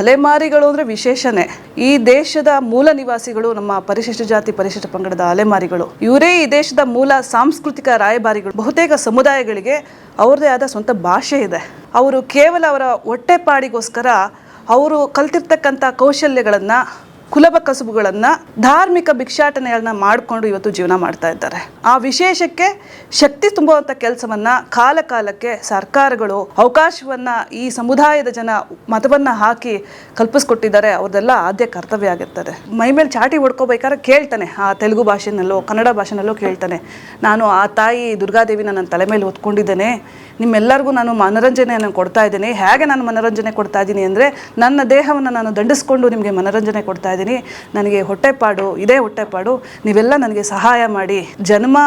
ಅಲೆಮಾರಿಗಳು ಅಂದರೆ ವಿಶೇಷನೇ. ಈ ದೇಶದ ಮೂಲ ನಿವಾಸಿಗಳು ನಮ್ಮ ಪರಿಶಿಷ್ಟ ಜಾತಿ, ಪರಿಶಿಷ್ಟ ಪಂಗಡದ ಅಲೆಮಾರಿಗಳು. ಇವರೇ ಈ ದೇಶದ ಮೂಲ ಸಾಂಸ್ಕೃತಿಕ ರಾಯಭಾರಿಗಳು. ಬಹುತೇಕ ಸಮುದಾಯಗಳಿಗೆ ಅವ್ರದ್ದೇ ಆದ ಸ್ವಂತ ಭಾಷೆ ಇದೆ. ಅವರು ಕೇವಲ ಅವರ ಹೊಟ್ಟೆಪಾಡಿಗೋಸ್ಕರ ಅವರು ಕಲ್ತಿರ್ತಕ್ಕಂಥ ಕೌಶಲ್ಯಗಳನ್ನು ಕುಲಬ ಕಸುಬುಗಳನ್ನು ಧಾರ್ಮಿಕ ಭಿಕ್ಷಾಟನೆಗಳನ್ನ ಮಾಡಿಕೊಂಡು ಇವತ್ತು ಜೀವನ ಮಾಡ್ತಾ ಇದ್ದಾರೆ. ಆ ವಿಶೇಷಕ್ಕೆ ಶಕ್ತಿ ತುಂಬುವಂಥ ಕೆಲಸವನ್ನ ಕಾಲ ಕಾಲಕ್ಕೆ ಸರ್ಕಾರಗಳು, ಅವಕಾಶವನ್ನ ಈ ಸಮುದಾಯದ ಜನ ಮತವನ್ನ ಹಾಕಿ ಕಲ್ಪಿಸ್ಕೊಟ್ಟಿದ್ದಾರೆ. ಅವ್ರದೆಲ್ಲ ಆದ್ಯ ಕರ್ತವ್ಯ ಆಗಿರ್ತದೆ. ಮೈ ಮೇಲೆ ಚಾಟಿ ಹೊಡ್ಕೋಬೇಕಾದ್ರೆ ಕೇಳ್ತಾನೆ. ಆ ತೆಲುಗು ಭಾಷೆನಲ್ಲೋ, ಕನ್ನಡ ಭಾಷೆನಲ್ಲೋ ಕೇಳ್ತಾನೆ. ನಾನು ಆ ತಾಯಿ ದುರ್ಗಾದೇವಿನ ನನ್ನ ತಲೆ ಮೇಲೆ ಹೊತ್ಕೊಂಡಿದ್ದೇನೆ. ನಿಮ್ಮೆಲ್ಲರಿಗೂ ನಾನು ಮನೋರಂಜನೆಯನ್ನು ಕೊಡ್ತಾ ಇದ್ದೀನಿ. ಹೇಗೆ ನಾನು ಮನೋರಂಜನೆ ಕೊಡ್ತಾ ಇದ್ದೀನಿ ಅಂದರೆ ನನ್ನ ದೇಹವನ್ನು ನಾನು ದಂಡಿಸ್ಕೊಂಡು ನಿಮಗೆ ಮನೋರಂಜನೆ ಕೊಡ್ತಾ ಇದ್ದೀನಿ. ನನಗೆ ಹೊಟ್ಟೆಪಾಡು, ಇದೇ ಹೊಟ್ಟೆಪಾಡು. ನೀವೆಲ್ಲ ನನಗೆ ಸಹಾಯ ಮಾಡಿ. ಜನ್ಮ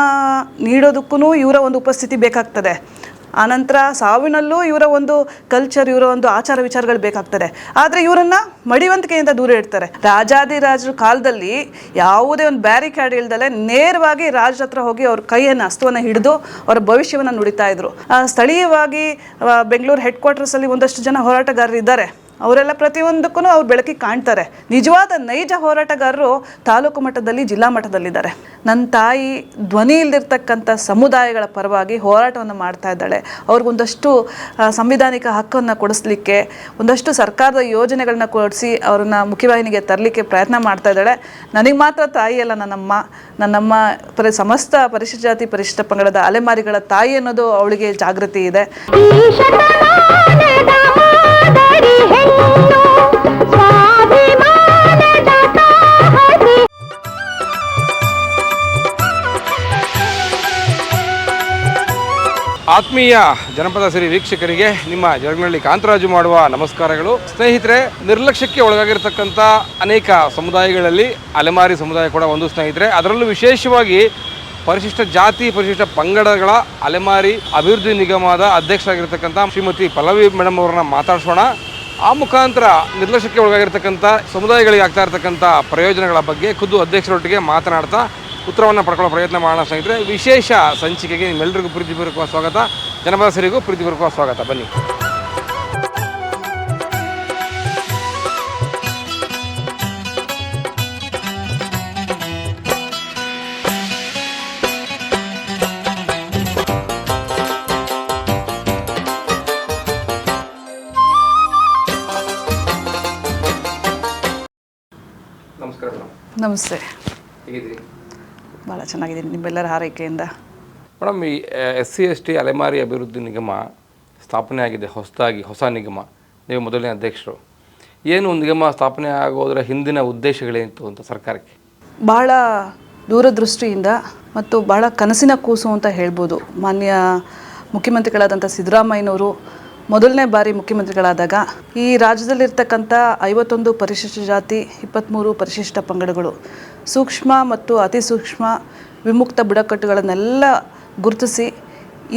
ನೀಡೋದಕ್ಕೂ ಇವರ ಒಂದು ಉಪಸ್ಥಿತಿ ಬೇಕಾಗ್ತದೆ. ಆನಂತರ ಸಾವಿನಲ್ಲೂ ಇವರ ಒಂದು ಕಲ್ಚರ್ ಇವರ ಒಂದು ಆಚಾರ ವಿಚಾರಗಳು ಬೇಕಾಗ್ತದೆ. ಆದರೆ ಇವರನ್ನ ಮಡಿವಂತಿಕೆಯಿಂದ ದೂರ ಇಡ್ತಾರೆ. ರಾಜಾದಿರಾಜರ ಕಾಲದಲ್ಲಿ ಯಾವುದೇ ಒಂದು ಬ್ಯಾರಿಕ್ಯಾಡ್ ಇಲ್ದಲೆ ನೇರವಾಗಿ ರಾಜರ ಹತ್ರ ಹೋಗಿ ಅವ್ರ ಕೈಯನ್ನು ಅಸ್ತುವನ್ನು ಹಿಡಿದು ಅವರ ಭವಿಷ್ಯವನ್ನು ನುಡಿತಾ ಇದ್ರು. ಸ್ಥಳೀಯವಾಗಿ ಬೆಂಗಳೂರು ಹೆಡ್ ಕ್ವಾರ್ಟರ್ಸಲ್ಲಿ ಒಂದಷ್ಟು ಜನ ಹೋರಾಟಗಾರರು ಇದ್ದಾರೆ. ಅವರೆಲ್ಲ ಪ್ರತಿಯೊಂದಕ್ಕೂ ಅವ್ರು ಬೆಳಕಿಗೆ ಕಾಣ್ತಾರೆ. ನಿಜವಾದ ನೈಜ ಹೋರಾಟಗಾರರು ತಾಲೂಕು ಮಟ್ಟದಲ್ಲಿ, ಜಿಲ್ಲಾ ಮಟ್ಟದಲ್ಲಿದ್ದಾರೆ. ನನ್ನ ತಾಯಿ ಧ್ವನಿ ಇಲ್ದಿರ್ತಕ್ಕಂಥ ಸಮುದಾಯಗಳ ಪರವಾಗಿ ಹೋರಾಟವನ್ನು ಮಾಡ್ತಾ ಇದ್ದಾಳೆ. ಅವ್ರಿಗೊಂದಷ್ಟು ಸಂವಿಧಾನಿಕ ಹಕ್ಕನ್ನು ಕೊಡಿಸ್ಲಿಕ್ಕೆ, ಒಂದಷ್ಟು ಸರ್ಕಾರದ ಯೋಜನೆಗಳನ್ನ ಕೊಡಿಸಿ ಅವ್ರನ್ನ ಮುಖ್ಯವಾಹಿನಿಗೆ ತರಲಿಕ್ಕೆ ಪ್ರಯತ್ನ ಮಾಡ್ತಾ ಇದ್ದಾಳೆ. ನನಗೆ ಮಾತ್ರ ತಾಯಿ ಅಲ್ಲ ನನ್ನಮ್ಮ. ನನ್ನಮ್ಮ ಪರಿ, ಸಮಸ್ತ ಪರಿಶಿಷ್ಟ ಜಾತಿ ಪರಿಶಿಷ್ಟ ಪಂಗಡದ ಅಲೆಮಾರಿಗಳ ತಾಯಿ ಅನ್ನೋದು ಅವಳಿಗೆ ಜಾಗೃತಿ ಇದೆ. ಆತ್ಮೀಯ ಜನಪದ ಸಿರಿ ವೀಕ್ಷಕರಿಗೆ ನಿಮ್ಮ ಜಗನಲ್ಲಿ ಕಾಂತರಾಜು ಮಾಡುವ ನಮಸ್ಕಾರಗಳು. ಸ್ನೇಹಿತರೆ, ನಿರ್ಲಕ್ಷ್ಯಕ್ಕೆ ಒಳಗಾಗಿರ್ತಕ್ಕಂಥ ಅನೇಕ ಸಮುದಾಯಗಳಲ್ಲಿ, ಅಲೆಮಾರಿ ಸಮುದಾಯ ಕೂಡ ಒಂದು ಸ್ನೇಹಿತರೆ. ಅದರಲ್ಲೂ ವಿಶೇಷವಾಗಿ ಪರಿಶಿಷ್ಟ ಜಾತಿ, ಪರಿಶಿಷ್ಟ ಪಂಗಡಗಳ ಅಲೆಮಾರಿ ಅಭಿವೃದ್ಧಿ ನಿಗಮದ ಅಧ್ಯಕ್ಷರಾಗಿರ್ತಕ್ಕಂಥ ಶ್ರೀಮತಿ ಪಲ್ಲವಿ ಮೇಡಮ್ ಅವರನ್ನ ಮಾತಾಡಿಸೋಣ. ಆ ಮುಖಾಂತರ ನಿರ್ಲಕ್ಷ್ಯಕ್ಕೆ ಒಳಗಾಗಿರ್ತಕ್ಕಂಥ ಸಮುದಾಯಗಳಿಗೆ ಆಗ್ತಾ ಇರತಕ್ಕಂಥ ಪ್ರಯೋಜನಗಳ ಬಗ್ಗೆ ಖುದ್ದು ಅಧ್ಯಕ್ಷರೊಟ್ಟಿಗೆ ಮಾತನಾಡ್ತಾ ಉತ್ತರವನ್ನು ಪಡ್ಕೊಳ್ಳೋ ಪ್ರಯತ್ನ ಮಾಡೋಣ ಸ್ನೇಹಿತರೆ. ವಿಶೇಷ ಸಂಚಿಕೆಗೆ ನಿಮ್ಮೆಲ್ಲರಿಗೂ ಪ್ರೀತಿಪೂರ್ವಕ ಸ್ವಾಗತ. ಜನಪದ ಸರಿಗೂ ಪ್ರೀತಿಪೂರ್ವಕ ಸ್ವಾಗತ. ಬನ್ನಿ. ನಮಸ್ತೆ. ಭಾಳ ಚೆನ್ನಾಗಿದ್ದೀನಿ. ನಿಮ್ಮೆಲ್ಲರ ಹಾರೈಕೆಯಿಂದ. ಮೇಡಮ್ ಈ ಎಸ್ ಸಿ ಎಸ್ ಟಿ ಅಲೆಮಾರಿ ಅಭಿವೃದ್ಧಿ ನಿಗಮ ಸ್ಥಾಪನೆ ಆಗಿದೆ ಹೊಸದಾಗಿ ಹೊಸ ನಿಗಮ. ನೀವು ಮೊದಲನೇ ಅಧ್ಯಕ್ಷರು. ಏನು ನಿಗಮ ಸ್ಥಾಪನೆ ಆಗೋದರ ಹಿಂದಿನ ಉದ್ದೇಶಗಳೇನಿತ್ತು ಅಂತ ಸರ್ಕಾರಕ್ಕೆ? ಬಹಳ ದೂರದೃಷ್ಟಿಯಿಂದ ಮತ್ತು ಬಹಳ ಕನಸಿನ ಕೂಸು ಅಂತ ಹೇಳ್ಬೋದು. ಮಾನ್ಯ ಮುಖ್ಯಮಂತ್ರಿಗಳಾದಂಥ ಸಿದ್ದರಾಮಯ್ಯನವರು ಮೊದಲನೇ ಬಾರಿ ಮುಖ್ಯಮಂತ್ರಿಗಳಾದಾಗ ಈ ರಾಜ್ಯದಲ್ಲಿರ್ತಕ್ಕಂಥ ಐವತ್ತೊಂದು ಪರಿಶಿಷ್ಟ ಜಾತಿ ಇಪ್ಪತ್ತ್ಮೂರು ಪರಿಶಿಷ್ಟ ಪಂಗಡಗಳು, ಸೂಕ್ಷ್ಮ ಮತ್ತು ಅತಿ ಸೂಕ್ಷ್ಮ ವಿಮುಕ್ತ ಬುಡಕಟ್ಟುಗಳನ್ನೆಲ್ಲ ಗುರುತಿಸಿ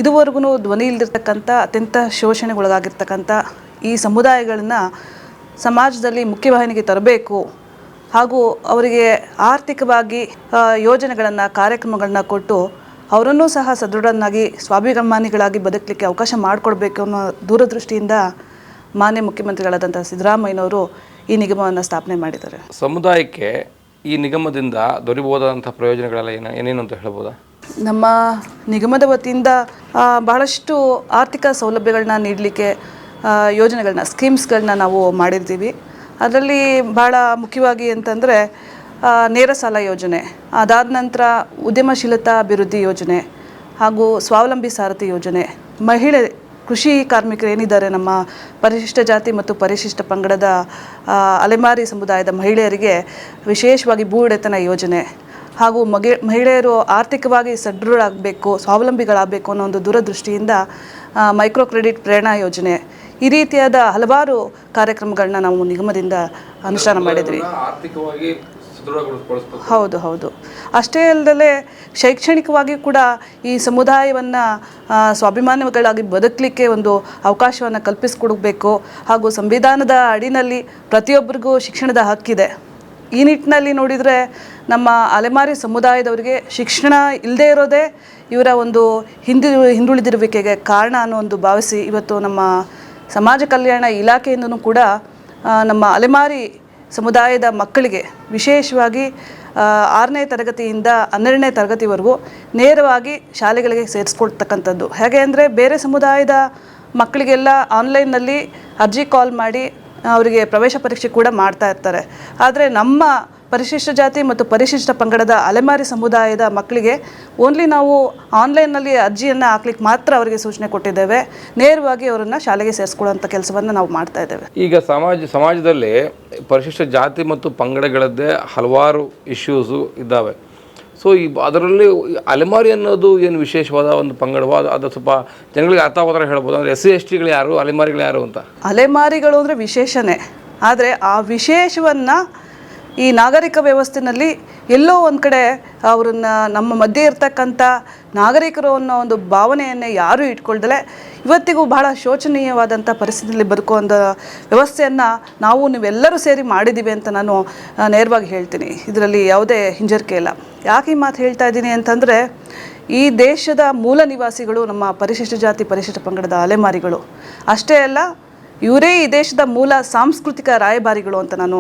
ಇದುವರೆಗೂ ಧ್ವನಿ ಇಲ್ದಿರ್ತಕ್ಕಂಥ ಅತ್ಯಂತ ಶೋಷಣೆಗೊಳಗಾಗಿರ್ತಕ್ಕಂಥ ಈ ಸಮುದಾಯಗಳನ್ನು ಸಮಾಜದಲ್ಲಿ ಮುಖ್ಯವಾಹಿನಿಗೆ ತರಬೇಕು ಹಾಗೂ ಅವರಿಗೆ ಆರ್ಥಿಕವಾಗಿ ಯೋಜನೆಗಳನ್ನು, ಕಾರ್ಯಕ್ರಮಗಳನ್ನ ಕೊಟ್ಟು ಅವರನ್ನೂ ಸಹ ಸದೃಢನಾಗಿ ಸ್ವಾಭಿಮಾನಿಗಳಾಗಿ ಬದುಕಲಿಕ್ಕೆ ಅವಕಾಶ ಮಾಡಿಕೊಡ್ಬೇಕು ಅನ್ನೋ ದೂರದೃಷ್ಟಿಯಿಂದ ಮಾನ್ಯ ಮುಖ್ಯಮಂತ್ರಿಗಳಾದಂಥ ಸಿದ್ದರಾಮಯ್ಯನವರು ಈ ನಿಗಮವನ್ನು ಸ್ಥಾಪನೆ ಮಾಡಿದ್ದಾರೆ. ಸಮುದಾಯಕ್ಕೆ ಈ ನಿಗಮದಿಂದ ದೊರೆಯಬಹುದಾದಂಥ ಪ್ರಯೋಜನಗಳೆಲ್ಲ ಏನು ಏನೇನು ಅಂತ ಹೇಳ್ಬೋದಾ? ನಮ್ಮ ನಿಗಮದ ವತಿಯಿಂದ ಬಹಳಷ್ಟು ಆರ್ಥಿಕ ಸೌಲಭ್ಯಗಳನ್ನ ನೀಡಲಿಕ್ಕೆ ಯೋಜನೆಗಳನ್ನ ಸ್ಕೀಮ್ಸ್ಗಳನ್ನ ನಾವು ಮಾಡಿರ್ತೀವಿ. ಅದರಲ್ಲಿ ಭಾಳ ಮುಖ್ಯವಾಗಿ ಅಂತಂದರೆ ನೇರ ಸಾಲ ಯೋಜನೆ, ಅದಾದ ನಂತರ ಉದ್ಯಮಶೀಲತಾ ಅಭಿವೃದ್ಧಿ ಯೋಜನೆ ಹಾಗೂ ಸ್ವಾವಲಂಬಿ ಸಾರಥಿ ಯೋಜನೆ. ಮಹಿಳೆ, ಕೃಷಿ ಕಾರ್ಮಿಕರು ಏನಿದ್ದಾರೆ ನಮ್ಮ ಪರಿಶಿಷ್ಟ ಜಾತಿ ಮತ್ತು ಪರಿಶಿಷ್ಟ ಪಂಗಡದ ಅಲೆಮಾರಿ ಸಮುದಾಯದ ಮಹಿಳೆಯರಿಗೆ ವಿಶೇಷವಾಗಿ ಭೂ ಯೋಜನೆ ಹಾಗೂ ಮಗೆ, ಮಹಿಳೆಯರು ಆರ್ಥಿಕವಾಗಿ ಸದೃಢರಾಗಬೇಕು ಸ್ವಾವಲಂಬಿಗಳಾಗಬೇಕು ಅನ್ನೋ ಒಂದು ದೂರದೃಷ್ಟಿಯಿಂದ ಮೈಕ್ರೋ ಕ್ರೆಡಿಟ್ ಪ್ರೇರಣಾ ಯೋಜನೆ. ಈ ರೀತಿಯಾದ ಹಲವಾರು ಕಾರ್ಯಕ್ರಮಗಳನ್ನ ನಾವು ನಿಗಮದಿಂದ ಅನುಷ್ಠಾನ ಮಾಡಿದ್ವಿ. ಆರ್ಥಿಕವಾಗಿ ಹೌದು ಹೌದು. ಅಷ್ಟೇ ಅಲ್ಲದೆ ಶೈಕ್ಷಣಿಕವಾಗಿ ಕೂಡ ಈ ಸಮುದಾಯವನ್ನು ಸ್ವಾಭಿಮಾನಿಗಳಾಗಿ ಬದುಕಲಿಕ್ಕೆ ಒಂದು ಅವಕಾಶವನ್ನು ಕಲ್ಪಿಸಿಕೊಡಬೇಕು. ಹಾಗೂ ಸಂವಿಧಾನದ ಅಡಿನಲ್ಲಿ ಪ್ರತಿಯೊಬ್ಬರಿಗೂ ಶಿಕ್ಷಣದ ಹಕ್ಕಿದೆ. ಈ ನಿಟ್ಟಿನಲ್ಲಿ ನೋಡಿದರೆ ನಮ್ಮ ಅಲೆಮಾರಿ ಸಮುದಾಯದವರಿಗೆ ಶಿಕ್ಷಣ ಇಲ್ಲದೇ ಇರೋದೇ ಇವರ ಒಂದು ಹಿಂದಿ, ಹಿಂದುಳಿದಿರುವಿಕೆಗೆ ಕಾರಣ ಅನ್ನೋ ಒಂದು ಭಾವಿಸಿ ಇವತ್ತು ನಮ್ಮ ಸಮಾಜ ಕಲ್ಯಾಣ ಇಲಾಖೆಯಿಂದನೂ ಕೂಡ ನಮ್ಮ ಅಲೆಮಾರಿ ಸಮುದಾಯದ ಮಕ್ಕಳಿಗೆ, ವಿಶೇಷವಾಗಿ ಆರನೇ ತರಗತಿಯಿಂದ ಹನ್ನೆರಡನೇ ತರಗತಿವರೆಗೂ ನೇರವಾಗಿ ಶಾಲೆಗಳಿಗೆ ಸೇರಿಸ್ಕೊಳ್ತಕ್ಕಂಥದ್ದು. ಹೇಗೆ ಅಂದರೆ ಬೇರೆ ಸಮುದಾಯದ ಮಕ್ಕಳಿಗೆಲ್ಲ ಆನ್ಲೈನ್ನಲ್ಲಿ ಅರ್ಜಿ ಕಾಲ್ ಮಾಡಿ, ಅವರಿಗೆ ಪ್ರವೇಶ ಪರೀಕ್ಷೆ ಕೂಡ ಮಾಡ್ತಾ ಇರ್ತಾರೆ. ಆದರೆ ನಮ್ಮ ಪರಿಶಿಷ್ಟ ಜಾತಿ ಮತ್ತು ಪರಿಶಿಷ್ಟ ಪಂಗಡದ ಅಲೆಮಾರಿ ಸಮುದಾಯದ ಮಕ್ಕಳಿಗೆ ಓನ್ಲಿ ನಾವು ಆನ್ಲೈನ್ನಲ್ಲಿ ಅರ್ಜಿಯನ್ನು ಹಾಕ್ಲಿಕ್ಕೆ ಮಾತ್ರ ಅವರಿಗೆ ಸೂಚನೆ ಕೊಟ್ಟಿದ್ದೇವೆ. ನೇರವಾಗಿ ಅವರನ್ನು ಶಾಲೆಗೆ ಸೇರಿಸ್ಕೊಳ್ಳುವಂಥ ಕೆಲಸವನ್ನು ನಾವು ಮಾಡ್ತಾ ಇದ್ದೇವೆ. ಈಗ ಸಮಾಜ ಸಮಾಜದಲ್ಲಿ ಪರಿಶಿಷ್ಟ ಜಾತಿ ಮತ್ತು ಪಂಗಡಗಳದ್ದೇ ಹಲವಾರು ಇಶ್ಯೂಸು ಇದ್ದಾವೆ. ಸೊ ಈ ಅದರಲ್ಲಿ ಅಲೆಮಾರಿ ಅನ್ನೋದು ಏನು ವಿಶೇಷವಾದ ಒಂದು ಪಂಗಡವ ಅದು- ಅದು ಸ್ವಲ್ಪ ಜನಗಳಿಗೆ ಅರ್ಥ ಹೋದ್ರೆ ಹೇಳ್ಬೋದು. ಅಂದರೆ ಎಸ್ ಸಿ ಎಸ್ ಟಿಗಳು ಯಾರು ಅಲೆಮಾರಿಗಳು ಯಾರು ಅಂತ? ಅಲೆಮಾರಿಗಳು ಅಂದರೆ ವಿಶೇಷನೇ. ಆದರೆ ಆ ವಿಶೇಷವನ್ನು ಈ ನಾಗರಿಕ ವ್ಯವಸ್ಥೆನಲ್ಲಿ ಎಲ್ಲೋ ಒಂದು ಕಡೆ ಅವ್ರನ್ನ ನಮ್ಮ ಮಧ್ಯೆ ಇರ್ತಕ್ಕಂಥ ನಾಗರಿಕರು ಅನ್ನೋ ಒಂದು ಭಾವನೆಯನ್ನೇ ಯಾರೂ ಇಟ್ಕೊಳ್ದಲೆ. ಇವತ್ತಿಗೂ ಬಹಳ ಶೋಚನೀಯವಾದಂಥ ಪರಿಸ್ಥಿತಿಯಲ್ಲಿ ಬದುಕುವಂಥ ವ್ಯವಸ್ಥೆಯನ್ನು ನಾವು ನೀವೆಲ್ಲರೂ ಸೇರಿ ಮಾಡಿದ್ದೀವಿ ಅಂತ ನಾನು ನೇರವಾಗಿ ಹೇಳ್ತೀನಿ. ಇದರಲ್ಲಿ ಯಾವುದೇ ಹಿಂಜರಿಕೆ ಇಲ್ಲ. ಯಾಕೆ ಈ ಮಾತು ಹೇಳ್ತಾ ಇದ್ದೀನಿ ಅಂತಂದರೆ, ಈ ದೇಶದ ಮೂಲ ನಿವಾಸಿಗಳು ನಮ್ಮ ಪರಿಶಿಷ್ಟ ಜಾತಿ, ಪರಿಶಿಷ್ಟ ಪಂಗಡದ ಅಲೆಮಾರಿಗಳು. ಅಷ್ಟೇ ಅಲ್ಲ ಇವರೇ ಈ ದೇಶದ ಮೂಲ ಸಾಂಸ್ಕೃತಿಕ ರಾಯಭಾರಿಗಳು ಅಂತ ನಾನು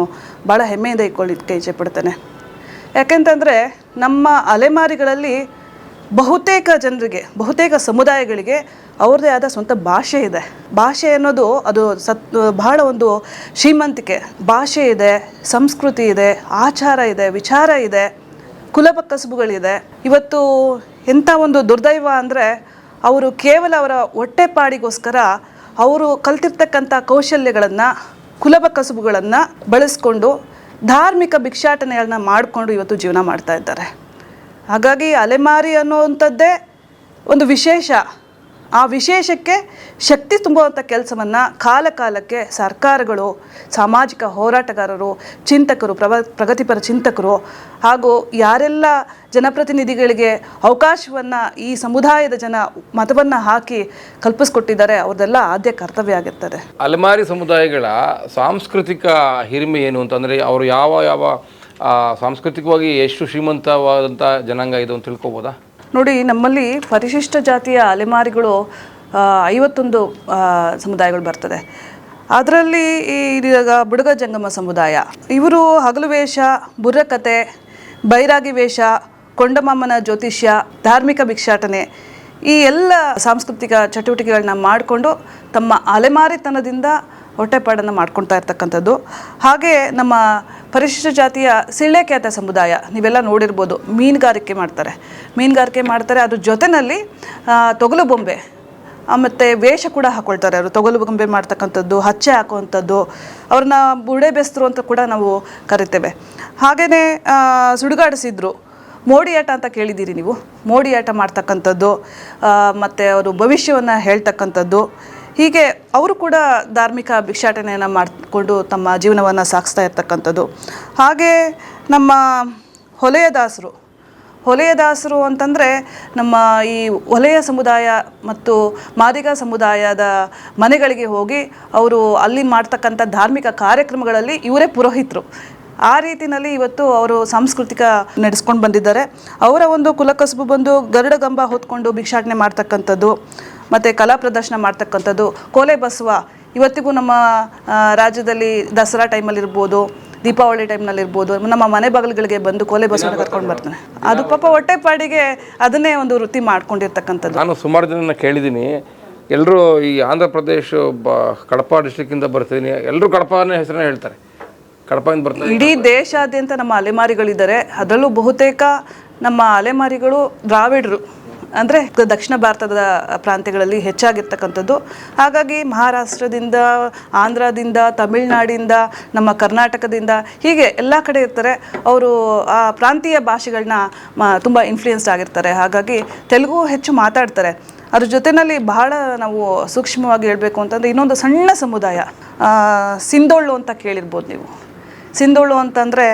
ಭಾಳ ಹೆಮ್ಮೆಯಿಂದ ಇಟ್ಕೊಳ್ಳಿಕ್ಕೆ ಇಚ್ಛೆಪಡ್ತೇನೆ ಯಾಕೆಂತಂದರೆ ನಮ್ಮ ಅಲೆಮಾರಿಗಳಲ್ಲಿ ಬಹುತೇಕ ಜನರಿಗೆ, ಬಹುತೇಕ ಸಮುದಾಯಗಳಿಗೆ ಅವ್ರದ್ದೇ ಆದ ಸ್ವಂತ ಭಾಷೆ ಇದೆ. ಭಾಷೆ ಅನ್ನೋದು ಅದು ಸತ್, ಬಹಳ ಒಂದು ಶ್ರೀಮಂತಿಕೆ. ಭಾಷೆ ಇದೆ, ಸಂಸ್ಕೃತಿ ಇದೆ, ಆಚಾರ ಇದೆ, ವಿಚಾರ ಇದೆ, ಕುಲಪ ಕಸುಬುಗಳಿದೆ. ಇವತ್ತು ಎಂಥ ಒಂದು ದುರ್ದೈವ ಅಂದರೆ ಅವರು ಕೇವಲ ಅವರ ಹೊಟ್ಟೆಪಾಡಿಗೋಸ್ಕರ ಅವರು ಕಲ್ತಿರ್ತಕ್ಕಂಥ ಕೌಶಲ್ಯಗಳನ್ನು, ಕುಲಭ ಕಸುಬುಗಳನ್ನು ಬಳಸ್ಕೊಂಡು ಧಾರ್ಮಿಕ ಭಿಕ್ಷಾಟನೆಗಳನ್ನ ಮಾಡಿಕೊಂಡು ಇವತ್ತು ಜೀವನ ಮಾಡ್ತಾ ಇದ್ದಾರೆ. ಹಾಗಾಗಿ ಅಲೆಮಾರಿ ಅನ್ನುವಂಥದ್ದೇ ಒಂದು ವಿಶೇಷ. ಆ ವಿಶೇಷಕ್ಕೆ ಶಕ್ತಿ ತುಂಬುವಂಥ ಕೆಲಸವನ್ನು ಕಾಲ ಕಾಲಕ್ಕೆ ಸರ್ಕಾರಗಳು, ಸಾಮಾಜಿಕ ಹೋರಾಟಗಾರರು, ಚಿಂತಕರು, ಪ್ರವ, ಪ್ರಗತಿಪರ ಚಿಂತಕರು ಹಾಗೂ ಯಾರೆಲ್ಲ ಜನಪ್ರತಿನಿಧಿಗಳಿಗೆ ಅವಕಾಶವನ್ನು ಈ ಸಮುದಾಯದ ಜನ ಮತವನ್ನು ಹಾಕಿ ಕಲ್ಪಿಸ್ಕೊಟ್ಟಿದ್ದಾರೆ ಅವ್ರದೆಲ್ಲ ಆದ್ಯ ಕರ್ತವ್ಯ ಆಗಿರ್ತದೆ. ಅಲೆಮಾರಿ ಸಮುದಾಯಗಳ ಸಾಂಸ್ಕೃತಿಕ ಹಿರಿಮೆ ಏನು ಅಂತಂದರೆ ಅವರು ಯಾವ ಯಾವ ಸಾಂಸ್ಕೃತಿಕವಾಗಿ ಎಷ್ಟು ಶ್ರೀಮಂತವಾದಂಥ ಜನಾಂಗ ಇದು ಅಂತ ತಿಳ್ಕೊಬೋದಾ? ನೋಡಿ, ನಮ್ಮಲ್ಲಿ ಪರಿಶಿಷ್ಟ ಜಾತಿಯ ಅಲೆಮಾರಿಗಳು ಐವತ್ತೊಂದು ಸಮುದಾಯಗಳು ಬರ್ತದೆ. ಅದರಲ್ಲಿ ಈ ಇವಾಗ ಬುಡಗ ಜಂಗಮ ಸಮುದಾಯ, ಇವರು ಹಗಲು ವೇಷ, ಬುರ್ರಕತೆ, ಬೈರಾಗಿ ವೇಷ, ಕೊಂಡಮಾಮನ ಜ್ಯೋತಿಷ್ಯ, ಧಾರ್ಮಿಕ ಭಿಕ್ಷಾಟನೆ, ಈ ಎಲ್ಲ ಸಾಂಸ್ಕೃತಿಕ ಚಟುವಟಿಕೆಗಳನ್ನ ಮಾಡಿಕೊಂಡು ತಮ್ಮ ಅಲೆಮಾರಿತನದಿಂದ ಹೊಟ್ಟೆಪಾಡನ್ನು ಮಾಡ್ಕೊಳ್ತಾ ಇರ್ತಕ್ಕಂಥದ್ದು. ಹಾಗೆ ನಮ್ಮ ಪರಿಶಿಷ್ಟ ಜಾತಿಯ ಸಿಳ್ಳೆಖ್ಯಾತ ಸಮುದಾಯ, ನೀವೆಲ್ಲ ನೋಡಿರ್ಬೋದು, ಮೀನುಗಾರಿಕೆ ಮಾಡ್ತಾರೆ. ಮೀನುಗಾರಿಕೆ ಮಾಡ್ತಾರೆ ಅದ್ರ ಜೊತೆಯಲ್ಲಿ ತೊಗಲು ಬೊಂಬೆ ಮತ್ತು ವೇಷ ಕೂಡ ಹಾಕ್ಕೊಳ್ತಾರೆ ಅವರು. ತೊಗಲು ಬೊಂಬೆ ಮಾಡ್ತಕ್ಕಂಥದ್ದು, ಹಚ್ಚೆ ಹಾಕುವಂಥದ್ದು, ಅವ್ರನ್ನ ಬುಡೆ ಬೆಸ್ತರು ಅಂತ ಕೂಡ ನಾವು ಕರಿತೇವೆ. ಹಾಗೆಯೇ ಸುಡುಗಾಡಿಸಿದ್ರು. ಮೋಡಿಯಾಟ ಅಂತ ಕೇಳಿದ್ದೀರಿ ನೀವು? ಮೋಡಿಯಾಟ ಮಾಡ್ತಕ್ಕಂಥದ್ದು ಮತ್ತು ಅವರು ಭವಿಷ್ಯವನ್ನು ಹೇಳ್ತಕ್ಕಂಥದ್ದು. ಹೀಗೆ ಅವರು ಕೂಡ ಧಾರ್ಮಿಕ ಭಿಕ್ಷಾಟನೆಯನ್ನು ಮಾಡಿಕೊಂಡು ತಮ್ಮ ಜೀವನವನ್ನು ಸಾಗಿಸ್ತಾ ಇರ್ತಕ್ಕಂಥದ್ದು. ಹಾಗೆ ನಮ್ಮ ಹೊಲೆಯದಾಸರು ಹೊಲೆಯದಾಸರು ಅಂತಂದರೆ ನಮ್ಮ ಈ ಹೊಲೆಯ ಸಮುದಾಯ ಮತ್ತು ಮಾದಿಗ ಸಮುದಾಯದ ಮನೆಗಳಿಗೆ ಹೋಗಿ ಅವರು ಅಲ್ಲಿ ಮಾಡ್ತಕ್ಕಂಥ ಧಾರ್ಮಿಕ ಕಾರ್ಯಕ್ರಮಗಳಲ್ಲಿ ಇವರೇ ಪುರೋಹಿತರು. ಆ ರೀತಿಯಲ್ಲಿ ಇವತ್ತು ಅವರು ಸಾಂಸ್ಕೃತಿಕ ನಡೆಸ್ಕೊಂಡು ಬಂದಿದ್ದಾರೆ. ಅವರ ಒಂದು ಕುಲಕಸಬು ಬಂದು ಗರುಡಗಂಬ ಹೊತ್ಕೊಂಡು ಭಿಕ್ಷಾಟನೆ ಮಾಡ್ತಕ್ಕಂಥದ್ದು. ಮತ್ತು ಕಲಾ ಪ್ರದರ್ಶನ ಮಾಡ್ತಕ್ಕಂಥದ್ದು ಕೋಲೆ ಬಸವ. ಇವತ್ತಿಗೂ ನಮ್ಮ ರಾಜ್ಯದಲ್ಲಿ ದಸರಾ ಟೈಮಲ್ಲಿ ಇರ್ಬೋದು ದೀಪಾವಳಿ ಟೈಮ್ನಲ್ಲಿ ಇರ್ಬೋದು ನಮ್ಮ ಮನೆ ಬಾಗಿಲುಗಳಿಗೆ ಬಂದು ಕೋಲೆ ಬಸವನ ಕರ್ಕೊಂಡು ಬರ್ತಾನೆ. ಅದು ಪಾಪ ಹೊಟ್ಟೆಪಾಡಿಗೆ ಅದನ್ನೇ ಒಂದು ವೃತ್ತಿ ಮಾಡ್ಕೊಂಡಿರ್ತಕ್ಕಂಥದ್ದು. ನಾನು ಸುಮಾರು ಜನ ಕೇಳಿದ್ದೀನಿ. ಎಲ್ಲರೂ ಈ ಆಂಧ್ರ ಪ್ರದೇಶ ಬ ಕಡಪ ಡಿಸ್ಟಿಕ್ಕಿಂದ ಬರ್ತಿದ್ದೀನಿ. ಎಲ್ಲರೂ ಕಡಪನೇ ಹೆಸರನ್ನ ಹೇಳ್ತಾರೆ. ಕಡಪದಿಂದ ಬರ್ತಾರೆ ಇಡೀ ದೇಶಾದ್ಯಂತ ನಮ್ಮ ಅಲೆಮಾರಿಗಳಿದ್ದಾರೆ. ಅದರಲ್ಲೂ ಬಹುತೇಕ ನಮ್ಮ ಅಲೆಮಾರಿಗಳು ದ್ರಾವಿಡರು. ಅಂದರೆ ದಕ್ಷಿಣ ಭಾರತದ ಪ್ರಾಂತ್ಯಗಳಲ್ಲಿ ಹೆಚ್ಚಾಗಿರ್ತಕ್ಕಂಥದ್ದು. ಹಾಗಾಗಿ ಮಹಾರಾಷ್ಟ್ರದಿಂದ, ಆಂಧ್ರದಿಂದ, ತಮಿಳ್ನಾಡಿಂದ, ನಮ್ಮ ಕರ್ನಾಟಕದಿಂದ ಹೀಗೆ ಎಲ್ಲ ಕಡೆ ಇರ್ತಾರೆ. ಅವರು ಆ ಪ್ರಾಂತೀಯ ಭಾಷೆಗಳನ್ನ ತುಂಬ ಇನ್ಫ್ಲೂಯೆನ್ಸ್ಡ್ ಆಗಿರ್ತಾರೆ. ಹಾಗಾಗಿ ತೆಲುಗು ಹೆಚ್ಚು ಮಾತಾಡ್ತಾರೆ. ಅದ್ರ ಜೊತೆಯಲ್ಲಿ ಬಹಳ ನಾವು ಸೂಕ್ಷ್ಮವಾಗಿ ಹೇಳಬೇಕು ಅಂತಂದರೆ ಇನ್ನೊಂದು ಸಣ್ಣ ಸಮುದಾಯ ಸಿಂಧೋಳು ಅಂತ ಕೇಳಿರ್ಬೋದು ನೀವು. ಸಿಂಧೋಳು ಅಂತಂದರೆ